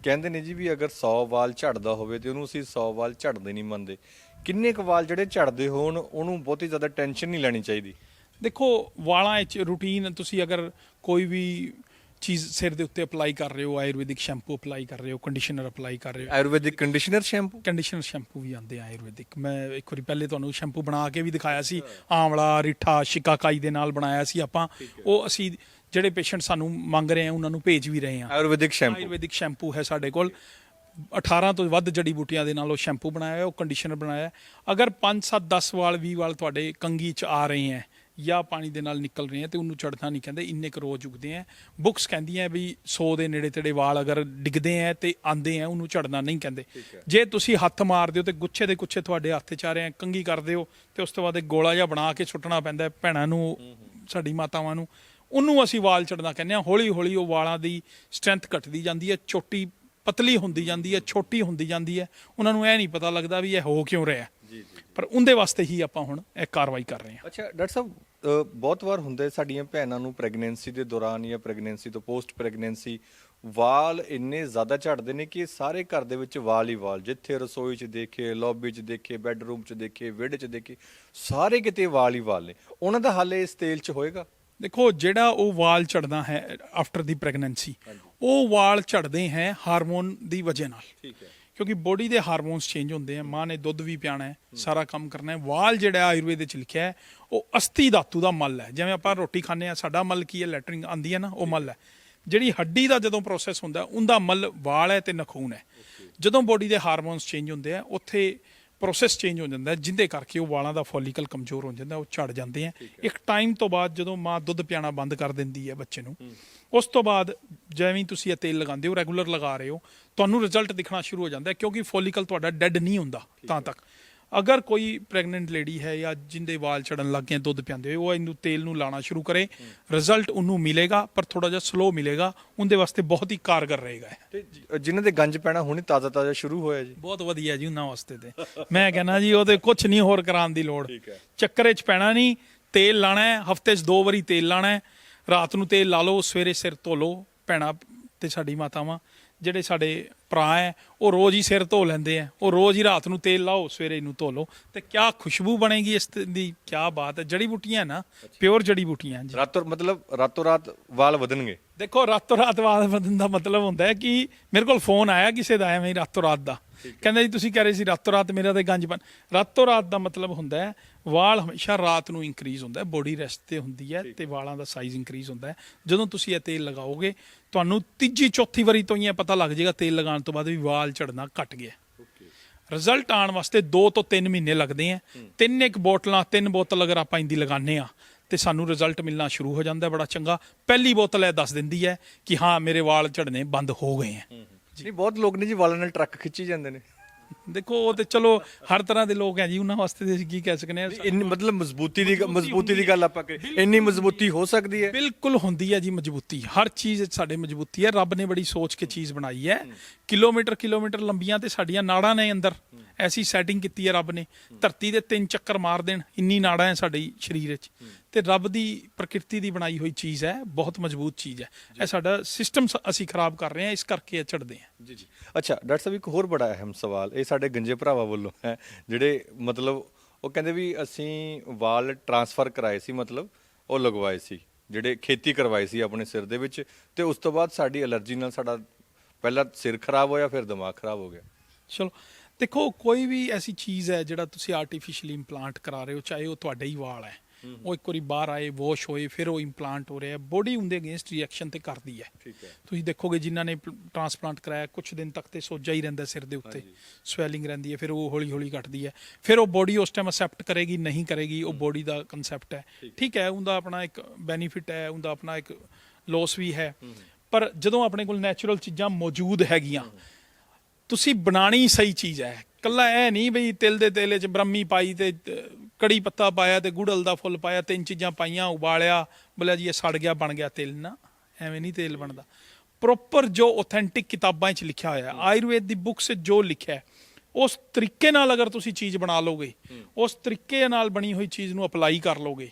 ਕਹਿੰਦੇ ਨੇ ਜੀ ਵੀ ਅਗਰ 100 ਵਾਲ ਝੜਦਾ ਹੋਵੇ ਤੇ ਉਹਨੂੰ ਅਸੀਂ 100 ਵਾਲ ਝੜਦੇ ਨਹੀਂ ਮੰਨਦੇ। ਕਿੰਨੇ ਕੁ ਵਾਲ ਜਿਹੜੇ ਝੜਦੇ ਹੋਣ ਉਹਨੂੰ ਬਹੁਤੀ ਜ਼ਿਆਦਾ ਟੈਨਸ਼ਨ ਨਹੀਂ ਲੈਣੀ ਚਾਹੀਦੀ? ਦੇਖੋ ਵਾਲਾਂ ਵਿੱਚ ਰੂਟੀਨ ਤੁਸੀਂ ਅਗਰ ਕੋਈ ਵੀ ਚੀਜ਼ ਸਿਰ ਦੇ ਉੱਤੇ ਅਪਲਾਈ ਕਰ ਰਹੇ ਹੋ ਆਯੁਰਵੈਦਿਕ ਸ਼ੈਂਪੂ ਅਪਲਾਈ ਕਰ ਰਹੇ ਹੋ ਕੰਡੀਸ਼ਨਰ ਅਪਲਾਈ ਕਰ ਰਹੇ ਹੋ। Ayurvedic conditioner shampoo conditioner shampoo ਵੀ ਆਉਂਦੇ ਆ ਆਯੁਰਵੈਦਿਕ। ਮੈਂ ਇੱਕ ਵਾਰੀ ਪਹਿਲੇ ਤੁਹਾਨੂੰ ਸ਼ੈਂਪੂ ਬਣਾ ਕੇ ਵੀ ਦਿਖਾਇਆ ਸੀ। ਆਂਵਲਾ ਰਿੱਠਾ ਸ਼ਿਕਾਕਾਈ ਦੇ ਨਾਲ ਬਣਾਇਆ ਸੀ ਆਪਾਂ। ਉਹ ਅਸੀਂ ਜਿਹੜੇ ਪੇਸ਼ੈਂਟ ਸਾਨੂੰ ਮੰਗ ਰਹੇ ਆ ਉਹਨਾਂ ਨੂੰ ਭੇਜ ਵੀ ਰਹੇ ਆ। ਆਯੁਰਵੈਦਿਕ ਸ਼ੈਂਪੂ ਆਯੁਰਵੈਦਿਕ ਸ਼ੈਂਪੂ ਹੈ ਸਾਡੇ ਕੋਲ। 18 ਤੋਂ ਵੱਧ ਜੜੀ ਬੂਟੀਆਂ ਦੇ ਨਾਲ ਉਹ ਸ਼ੈਂਪੂ ਬਣਾਇਆ ਹੈ ਉਹ ਕੰਡੀਸ਼ਨਰ ਬਣਾਇਆ। ਹੈ ਅਗਰ 5 7 10 ਵਾਲ 20 ਵਾਲ ਤੁਹਾਡੇ ਕੰਗੀ ਚ ਆ ਰਹੇ ਹੈ ਜਾਂ ਪਾਣੀ ਦੇ ਨਾਲ ਨਿਕਲ ਰਹੇ ਹੈ ਤੇ ਉਹਨੂੰ ਚੜਨਾ ਨਹੀਂ ਕਹਿੰਦੇ ਇੰਨੇ ਕੁ ਰੋਜ਼ ਉਗਦੇ ਹੈ ਬੁੱਕਸ ਕਹਿੰਦੀਆਂ ਵੀ 100 ਦੇ ਨੇੜੇ ਤੇੜੇ ਵਾਲ ਅਗਰ ਡਿੱਗਦੇ ਹੈ ਤੇ ਆਂਦੇ ਹੈ ਉਹਨੂੰ ਚੜਨਾ ਨਹੀਂ ਕਹਿੰਦੇ। ਜੇ ਤੁਸੀਂ ਹੱਥ ਮਾਰਦੇ ਹੋ ਤੇ ਗੁੱਛੇ ਦੇ ਗੁੱਛੇ ਤੁਹਾਡੇ ਹੱਥ ਚ ਆ ਰਹੇ ਹੈ ਕੰਗੀ ਕਰਦੇ ਹੋ ਤੇ ਉਸ ਤੋਂ ਬਾਅਦ ਇੱਕ ਗੋਲਾ ਜਿਹਾ ਬਣਾ ਕੇ ਸੁੱਟਣਾ ਪੈਂਦਾ ਹੈ ਭੈਣਾਂ ਨੂੰ ਸਾਡੀ ਮਾਤਾਵਾਂ ਨੂੰ ਉਹਨੂੰ ਅਸੀਂ ਵਾਲ ਚੜਨਾ ਕਹਿੰਦੇ ਆ। ਹੌਲੀ ਹੌਲੀ ਉਹ ਵਾਲਾਂ ਦੀ ਸਟਰੈਂਥ ਘਟਦੀ ਜਾਂਦੀ ਹੈ ਚੋਟੀ ਪਤਲੀ ਹੁੰਦੀ ਜਾਂਦੀ ਹੈ ਛੋਟੀ ਹੁੰਦੀ ਜਾਂਦੀ ਹੈ। ਉਹਨਾਂ ਨੂੰ ਇਹ ਨਹੀਂ ਪਤਾ ਲੱਗਦਾ ਵੀ ਇਹ ਹੋ ਕਿਉਂ ਰਿਹਾ। ਜੀ ਜੀ। ਪਰ ਉਹਦੇ ਵਾਸਤੇ ਹੀ ਆਪਾਂ ਹੁਣ ਇਹ ਕਾਰਵਾਈ ਕਰ ਰਹੇ ਹਾਂ। ਅੱਛਾ ਡਾਕਟਰ ਸਾਹਿਬ ਅ, ਬਹੁਤ ਵਾਰ ਹੁੰਦਾ ਹੈ ਸਾਡੀਆਂ ਭੈਣਾਂ ਨੂੰ ਪ੍ਰੈਗਨੈਂਸੀ ਦੇ ਦੌਰਾਨ ਜਾਂ ਪ੍ਰੈਗਨੈਂਸੀ ਤੋਂ ਪੋਸਟ ਪ੍ਰੈਗਨੈਂਸੀ ਵਾਲ ਇੰਨੇ ਜ਼ਿਆਦਾ ਝੜਦੇ ਨੇ ਕਿ ਸਾਰੇ ਘਰ ਦੇ ਵਿੱਚ ਵਾਲ ਹੀ ਵਾਲ ਜਿੱਥੇ ਰਸੋਈ 'ਚ ਦੇਖੇ ਲੌਬੀ 'ਚ ਦੇਖੇ ਬੈੱਡਰੂਮ 'ਚ ਦੇਖੇ ਵਿਹੜੇ 'ਚ ਦੇਖੇ ਸਾਰੇ ਕਿਤੇ ਵਾਲ ਹੀ ਵਾਲ ਨੇ। ਉਹਨਾਂ ਦਾ ਹੱਲ ਇਸ ਤੇਲ 'ਚ ਹੋਏਗਾ? ਦੇਖੋ ਜਿਹੜਾ ਉਹ ਵਾਲ ਝੜਦਾ ਹੈ ਆਫਟਰ ਦੀ ਪ੍ਰੈਗਨੈਂਸੀ ਉਹ ਵਾਲ ਝੜਦੇ ਹੈ ਹਾਰਮੋਨ ਦੀ ਵਜ੍ਹਾ ਨਾਲ। ਠੀਕ ਹੈ। ਕਿਉਂਕਿ ਬੋਡੀ ਦੇ ਹਾਰਮੋਨਸ ਚੇਂਜ ਹੁੰਦੇ ਆ ਮਾਂ ਨੇ ਦੁੱਧ ਵੀ ਪਿਆਣਾ ਹੈ ਸਾਰਾ ਕੰਮ ਕਰਨਾ ਹੈ। ਵਾਲ ਜਿਹੜਾ ਆਯੁਰਵੇਦ ਵਿੱਚ ਲਿਖਿਆ ਹੈ ਉਹ ਅਸਥੀ ਧਾਤੂ ਦਾ ਮਲ ਹੈ। ਜਿਵੇਂ ਆਪਾਂ ਰੋਟੀ ਖਾਂਦੇ ਆ ਸਾਡਾ ਮਲ ਕੀ ਹੈ? ਲੈਟਰਿੰਗ ਆਂਦੀ ਹੈ ਨਾ ਉਹ ਮਲ ਹੈ। ਜਿਹੜੀ ਹੱਡੀ ਦਾ ਜਦੋਂ ਪ੍ਰੋਸੈਸ ਹੁੰਦਾ ਉਹਦਾ ਮਲ ਵਾਲ ਹੈ ਤੇ ਨਖੂਨ ਹੈ। ਜਦੋਂ ਬੋਡੀ ਦੇ ਹਾਰਮੋਨਸ ਚੇਂਜ ਹੁੰਦੇ ਆ ਉੱਥੇ ਪ੍ਰੋਸੈਸ ਚੇਂਜ ਹੋ ਜਾਂਦਾ ਜਿੰਦੇ ਕਰਕੇ ਉਹ ਵਾਲਾਂ ਦਾ ਫੋਲੀਕਲ ਕਮਜ਼ੋਰ ਹੋ ਜਾਂਦਾ ਉਹ ਝੜ ਜਾਂਦੇ ਆ। ਇੱਕ ਟਾਈਮ ਤੋਂ ਬਾਅਦ ਜਦੋਂ ਮਾਂ ਦੁੱਧ ਪਿਆਣਾ ਬੰਦ ਕਰ ਦਿੰਦੀ ਹੈ ਬੱਚੇ ਨੂੰ ਉਸ ਤੋਂ ਬਾਅਦ ਜਿਵੇਂ ਤੁਸੀਂ ਇਹ ਤੇਲ ਲਗਾਉਂਦੇ ਹੋ ਰੈਗੂਲਰ ਲਗਾ ਰਹੇ ਹੋ ਤੁਹਾਨੂੰ ਰਿਜ਼ਲਟ ਦਿਖਣਾ ਸ਼ੁਰੂ ਹੋ ਜਾਂਦਾ ਕਿਉਂਕਿ ਫੋਲੀਕਲ ਤੁਹਾਡਾ ਡੈੱਡ ਨਹੀਂ ਹੁੰਦਾ ਤਾਂ ਤੱਕ। ਅਗਰ ਕੋਈ ਪ੍ਰੈਗਨੈਂਟ ਲੇਡੀ ਹੈ ਜਾਂ ਜਿੰਦੇ ਵਾਲ ਝੜਨ ਲੱਗ ਗਏ ਦੁੱਧ ਪਿਆਉਂਦੇ ਹੋਏ ਉਹ ਇਹਨੂੰ ਤੇਲ ਨੂੰ ਲਾਣਾ ਸ਼ੁਰੂ ਕਰੇ ਰਿਜ਼ਲਟ ਉਹਨੂੰ ਮਿਲੇਗਾ ਪਰ ਥੋੜਾ ਜਿਹਾ ਸਲੋ ਮਿਲੇਗਾ ਉਹਦੇ ਵਾਸਤੇ ਬਹੁਤ ਹੀ ਕਾਰਗਰ ਰਹੇਗਾ ਤੇ ਜਿਨ੍ਹਾਂ ਦੇ ਗੰਜ ਪੈਣਾ ਹੁਣੇ ਤਾਜ਼ਾ ਤਾਜ਼ਾ ਸ਼ੁਰੂ ਹੋਇਆ ਜੀ। ਬਹੁਤ ਵਧੀਆ ਜੀ ਉਹਨਾਂ ਵਾਸਤੇ ਤੇ। ਮੈਂ ਕਹਿੰਦਾ ਜੀ ਉਹਦੇ ਕੁਝ ਨਹੀਂ ਹੋਰ ਕਰਾਉਣ ਦੀ ਲੋੜ। ਚੱਕਰੇ 'ਚ ਪੈਣਾ ਨਹੀਂ ਤੇਲ ਲਾਣਾ ਹੈ ਹਫ਼ਤੇ 'ਚ ਦੋ ਵਾਰੀ ਤੇਲ ਲਾਣਾ ਹੈ ਰਾਤ ਨੂੰ ਤੇਲ ਲਾ ਲਓ ਸਵੇਰੇ ਸਿਰ ਧੋ ਲਓ ਭੈਣਾ ਤੇ ਸਾਡੀ ਮਾਤਾਵਾਂ। ਜਿਹੜੇ ਸਾਡੇ ਭਰਾ ਹੈ ਉਹ ਰੋਜ਼ ਹੀ ਸਿਰ ਧੋ ਲੈਂਦੇ ਆ ਉਹ ਰੋਜ਼ ਹੀ ਰਾਤ ਨੂੰ ਤੇਲ ਲਾਓ ਸਵੇਰੇ ਇਹਨੂੰ ਧੋ ਲਓ। ਤੇ ਕਿਆ ਖੁਸ਼ਬੂ ਬਣੇਗੀ ਇਸ ਦੀ? ਕਿਆ ਬਾਤ ਹੈ ਜੜੀ ਬੂਟੀਆਂ ਨਾ ਪਿਓਰ ਜੜੀ ਬੂਟੀਆਂ ਜੀ। ਰਾਤੋਂ ਮਤਲਬ ਰਾਤੋਂ ਰਾਤ ਵਾਲ ਵਧਣਗੇ। ਦੇਖੋ ਰਾਤੋਂ ਰਾਤ ਵਾਲ ਵਧਣ ਦਾ ਮਤਲਬ ਹੁੰਦਾ ਹੈ ਕਿ ਮੇਰੇ ਕੋਲ ਫੋਨ ਆਇਆ ਕਿਸੇ ਦਾ ਐਵੇਂ ਹੀ ਰਾਤੋਂ ਰਾਤ ਦਾ। ਕਹਿੰਦਾ ਜੀ ਤੁਸੀਂ ਕਹਿ ਰਹੇ ਸੀ ਰਾਤੋਂ ਰਾਤ ਮੇਰਾ ਤੇ ਗੰਜ ਬਣ। ਰਾਤੋਂ ਰਾਤ ਦਾ ਮਤਲਬ ਹੁੰਦਾ ਹੈ ਵਾਲ ਹਮੇਸ਼ਾ ਰਾਤ ਨੂੰ ਇਨਕਰੀਜ਼ ਹੁੰਦਾ ਹੈ ਬੋਡੀ ਰੈਸਟ ਤੇ ਹੁੰਦੀ ਹੈ ਤੇ ਵਾਲਾਂ ਦਾ ਸਾਈਜ਼ ਇਨਕਰੀਜ਼ ਹੁੰਦਾ ਹੈ। ਜਦੋਂ ਤੁਸੀਂ ਇਹ ਤੇਲ ਲਗਾਓਗੇ ਤੁਹਾਨੂੰ ਤੀਜੀ ਚੌਥੀ ਵਾਰੀ ਤੋਂ ਹੀ ਇਹ ਪਤਾ ਲੱਗ ਜਾਏਗਾ ਤੇਲ ਲਗਾਉਣ ਤੋਂ ਬਾਅਦ ਵੀ ਵਾਲ ਝੜਨਾ ਘਟ ਗਿਆ। ਰਿਜ਼ਲਟ ਆਉਣ ਵਾਸਤੇ 2 ਤੋਂ 3 ਮਹੀਨੇ ਲੱਗਦੇ ਆ ਤਿੰਨ ਇੱਕ ਬੋਤਲਾਂ ਤਿੰਨ ਬੋਤਲ ਅਗਰ ਆਪਾਂ ਇੰਦੀ ਲਗਾਉਂਦੇ ਆ ਤੇ ਸਾਨੂੰ ਰਿਜ਼ਲਟ ਮਿਲਣਾ ਸ਼ੁਰੂ ਹੋ ਜਾਂਦਾ ਬੜਾ ਚੰਗਾ। ਪਹਿਲੀ ਬੋਤਲ ਇਹ ਦੱਸ ਦਿੰਦੀ ਹੈ ਕਿ ਹਾਂ ਮੇਰੇ ਵਾਲ ਝੜਨੇ ਬੰਦ ਹੋ ਗਏ ਆ ਨਹੀਂ ਬਹੁਤ ਲੋਕ ਨੇ ਜੀ ਵਾਲਾਂ ਨਾਲ ਟਰੱਕ ਖਿੱਚੀ ਜਾਂਦੇ ਨੇ। ਦੇਖੋ ਉਹ ਤੇ ਚਲੋ ਹਰ ਤਰ੍ਹਾਂ ਦੇ ਲੋਕ ਹੈ ਜੀ ਉਹਨਾਂ ਵਾਸਤੇ ਤੇ ਅਸੀਂ ਕੀ ਕਹਿ ਸਕਨੇ ਆ ਇੰਨੀ ਮਤਲਬ ਮਜ਼ਬੂਤੀ ਦੀ ਮਜ਼ਬੂਤੀ ਦੀ ਗੱਲ ਆਪਾਂ ਕਿ ਇੰਨੀ ਮਜ਼ਬੂਤੀ ਹੋ। ਸਕਦੀ ਹੈ? ਬਿਲਕੁਲ ਹੁੰਦੀ ਹੈ ਜੀ ਮਜ਼ਬੂਤੀ। ਹਰ ਚੀਜ਼ ਸਾਡੇ ਮਜ਼ਬੂਤੀ ਹੈ। ਰੱਬ ਨੇ ਬੜੀ ਸੋਚ ਕੇ ਚੀਜ਼ ਬਣਾਈ ਹੈ। ਕਿਲੋਮੀਟਰ ਕਿਲੋਮੀਟਰ ਲੰਬੀਆਂ ਤੇ ਸਾਡੀਆਂ ਨਾੜਾਂ ਨੇ ਅੰਦਰ। ਐਸੀ ਸੈਟਿੰਗ ਕੀਤੀ ਹੈ ਰੱਬ ਨੇ। ਧਰਤੀ ਦੇ ਤਿੰਨ ਚੱਕਰ ਮਾਰ ਦੇਣ। ਇੰਨੀ ਨਾੜਾਂ ਹੈ ਸਾਡੇ ਸਰੀਰ 'ਚ ਤੇ ਰੱਬ ਦੀ ਪ੍ਰਕਿਰਤੀ ਦੀ ਬਣਾਈ ਹੋਈ ਚੀਜ਼ ਹੈ। ਬਹੁਤ ਮਜ਼ਬੂਤ ਚੀਜ਼ ਹੈ। ਇਹ ਸਾਡਾ ਸਿਸਟਮ ਅਸੀਂ ਖਰਾਬ ਕਰ ਰਹੇ ਹਾਂ। ਇਸ ਕਰਕੇ ਇਹ ਝੜਦੇ ਹਾਂ। ਜੀ ਜੀ। ਅੱਛਾ ਡਾਕਟਰ ਸਾਹਿਬ ਇੱਕ ਹੋਰ ਬੜਾ ਅਹਿਮ ਸਵਾਲ। ਇਹ ਸਾਡੇ ਗੰਜੇ ਭਰਾਵਾਂ ਵੱਲੋਂ, ਹੈ, ਜਿਹੜੇ ਮਤਲਬ ਉਹ ਕਹਿੰਦੇ ਵੀ ਅਸੀਂ ਵਾਲ ਟਰਾਂਸਫਰ ਕਰਾਏ ਸੀ, ਮਤਲਬ ਉਹ ਲਗਵਾਏ ਸੀ, ਜਿਹੜੇ ਖੇਤੀ ਕਰਵਾਈ ਸੀ ਆਪਣੇ ਸਿਰ ਦੇ ਵਿੱਚ ਤੇ ਉਸ ਤੋਂ ਬਾਅਦ ਸਾਡੀ ਅਲਰਜੀ ਨਾਲ ਸਾਡਾ ਪਹਿਲਾਂ ਸਿਰ ਖਰਾਬ ਹੋਇਆ, ਫਿਰ ਦਿਮਾਗ ਖਰਾਬ ਹੋ ਗਿਆ। ਚਲੋ, ਦੇਖੋ, ਕੋਈ ਵੀ ਐਸੀ ਚੀਜ਼ ਹੈ ਜਿਹੜਾ ਤੁਸੀਂ ਆਰਟੀਫੀਸ਼ੀਅਲੀ ਇੰਪਲਾਂਟ ਕਰਾ ਰਹੇ ਹੋ, ਚਾਹੇ ਉਹ ਤੁਹਾਡੇ ਹੀ ਵਾਲ ਹੈ। ਉਹ ਇੱਕ ਵਾਰੀ ਬਾਹਰ ਆਏ ਵਾਸ਼ ਹੋਏ ਫਿਰ ਉਹ ਇੰਪਲਾਂਟ ਹੋ ਰਿਹਾ ਬੋਡੀ ਉਹਦੇ ਅਗੇਂਸਟ ਰਿਐਕਸ਼ਨ ਤੇ ਕਰਦੀ ਹੈ। ਠੀਕ ਹੈ। ਤੁਸੀਂ ਦੇਖੋਗੇ ਜਿਨ੍ਹਾਂ ਨੇ ਟ੍ਰਾਂਸਪਲਾਂਟ ਕਰਾਇਆ ਕੁਝ ਦਿਨ ਤੱਕ ਤੇ ਸੋਜਾ ਹੀ ਰਹਿੰਦਾ ਸਿਰ ਦੇ ਉੱਤੇ। ਸਵੈਲਿੰਗ ਰਹਿੰਦੀ ਹੈ ਫਿਰ ਉਹ ਹੌਲੀ ਹੌਲੀ ਘਟਦੀ ਹੈ। ਫਿਰ ਉਹ ਬੋਡੀ ਉਸ ਟਾਈਮ ਅਸੈਪਟ ਕਰੇਗੀ ਨਹੀਂ ਕਰੇਗੀ ਉਹ ਬੋਡੀ ਦਾ ਕਨਸੈਪਟ ਹੈ। ਠੀਕ ਹੈ। ਉਹਦਾ ਆਪਣਾ ਇੱਕ ਬੈਨੀਫਿਟ ਹੈ ਉਹਦਾ ਆਪਣਾ ਇੱਕ ਲੋਸ ਵੀ ਹੈ। ਪਰ ਜਦੋਂ ਆਪਣੇ ਕੋਲ ਨੈਚੁਰਲ ਚੀਜ਼ਾਂ ਮੌਜੂਦ ਹੈਗੀਆਂ ਤੁਸੀਂ ਬਣਾਣੀ ਸਹੀ ਚੀਜ਼ ਹੈ। ਕੱਲਾ ਇਹ ਨਹੀਂ ਬਈ ਤਿਲ ਦੇ ਤੇਲੇ 'ਚ ਬ੍ਰਹਮੀ ਪਾਈ ਤੇ ਕੜੀ ਪੱਤਾ ਪਾਇਆ ਤੇ ਗੁੜਲ ਦਾ ਫੁੱਲ ਪਾਇਆ ਤਿੰਨ ਚੀਜ਼ਾਂ ਪਾਈਆਂ ਉਬਾਲਿਆ ਬੋਲਿਆ ਜੀ ਇਹ ਸੜ ਗਿਆ ਬਣ ਗਿਆ ਤੇਲ ਨਾ। ਐਵੇਂ ਨਹੀਂ ਤੇਲ ਬਣਦਾ। ਪ੍ਰੋਪਰ ਜੋ ਆਥੈਂਟਿਕ ਕਿਤਾਬਾਂ 'ਚ ਲਿਖਿਆ ਹੋਇਆ ਹੈ, ਆਯੁਰਵੇਦ ਦੀ ਬੁੱਕਸ 'ਚ ਜੋ ਲਿਖਿਆ ਹੈ, ਉਸ ਤਰੀਕੇ ਨਾਲ ਅਗਰ ਤੁਸੀਂ ਚੀਜ਼ ਬਣਾ ਲੋਗੇ ਉਸ ਤਰੀਕੇ ਨਾਲ ਬਣੀ ਹੋਈ ਚੀਜ਼ ਨੂੰ ਅਪਲਾਈ ਕਰ ਲੋਗੇ।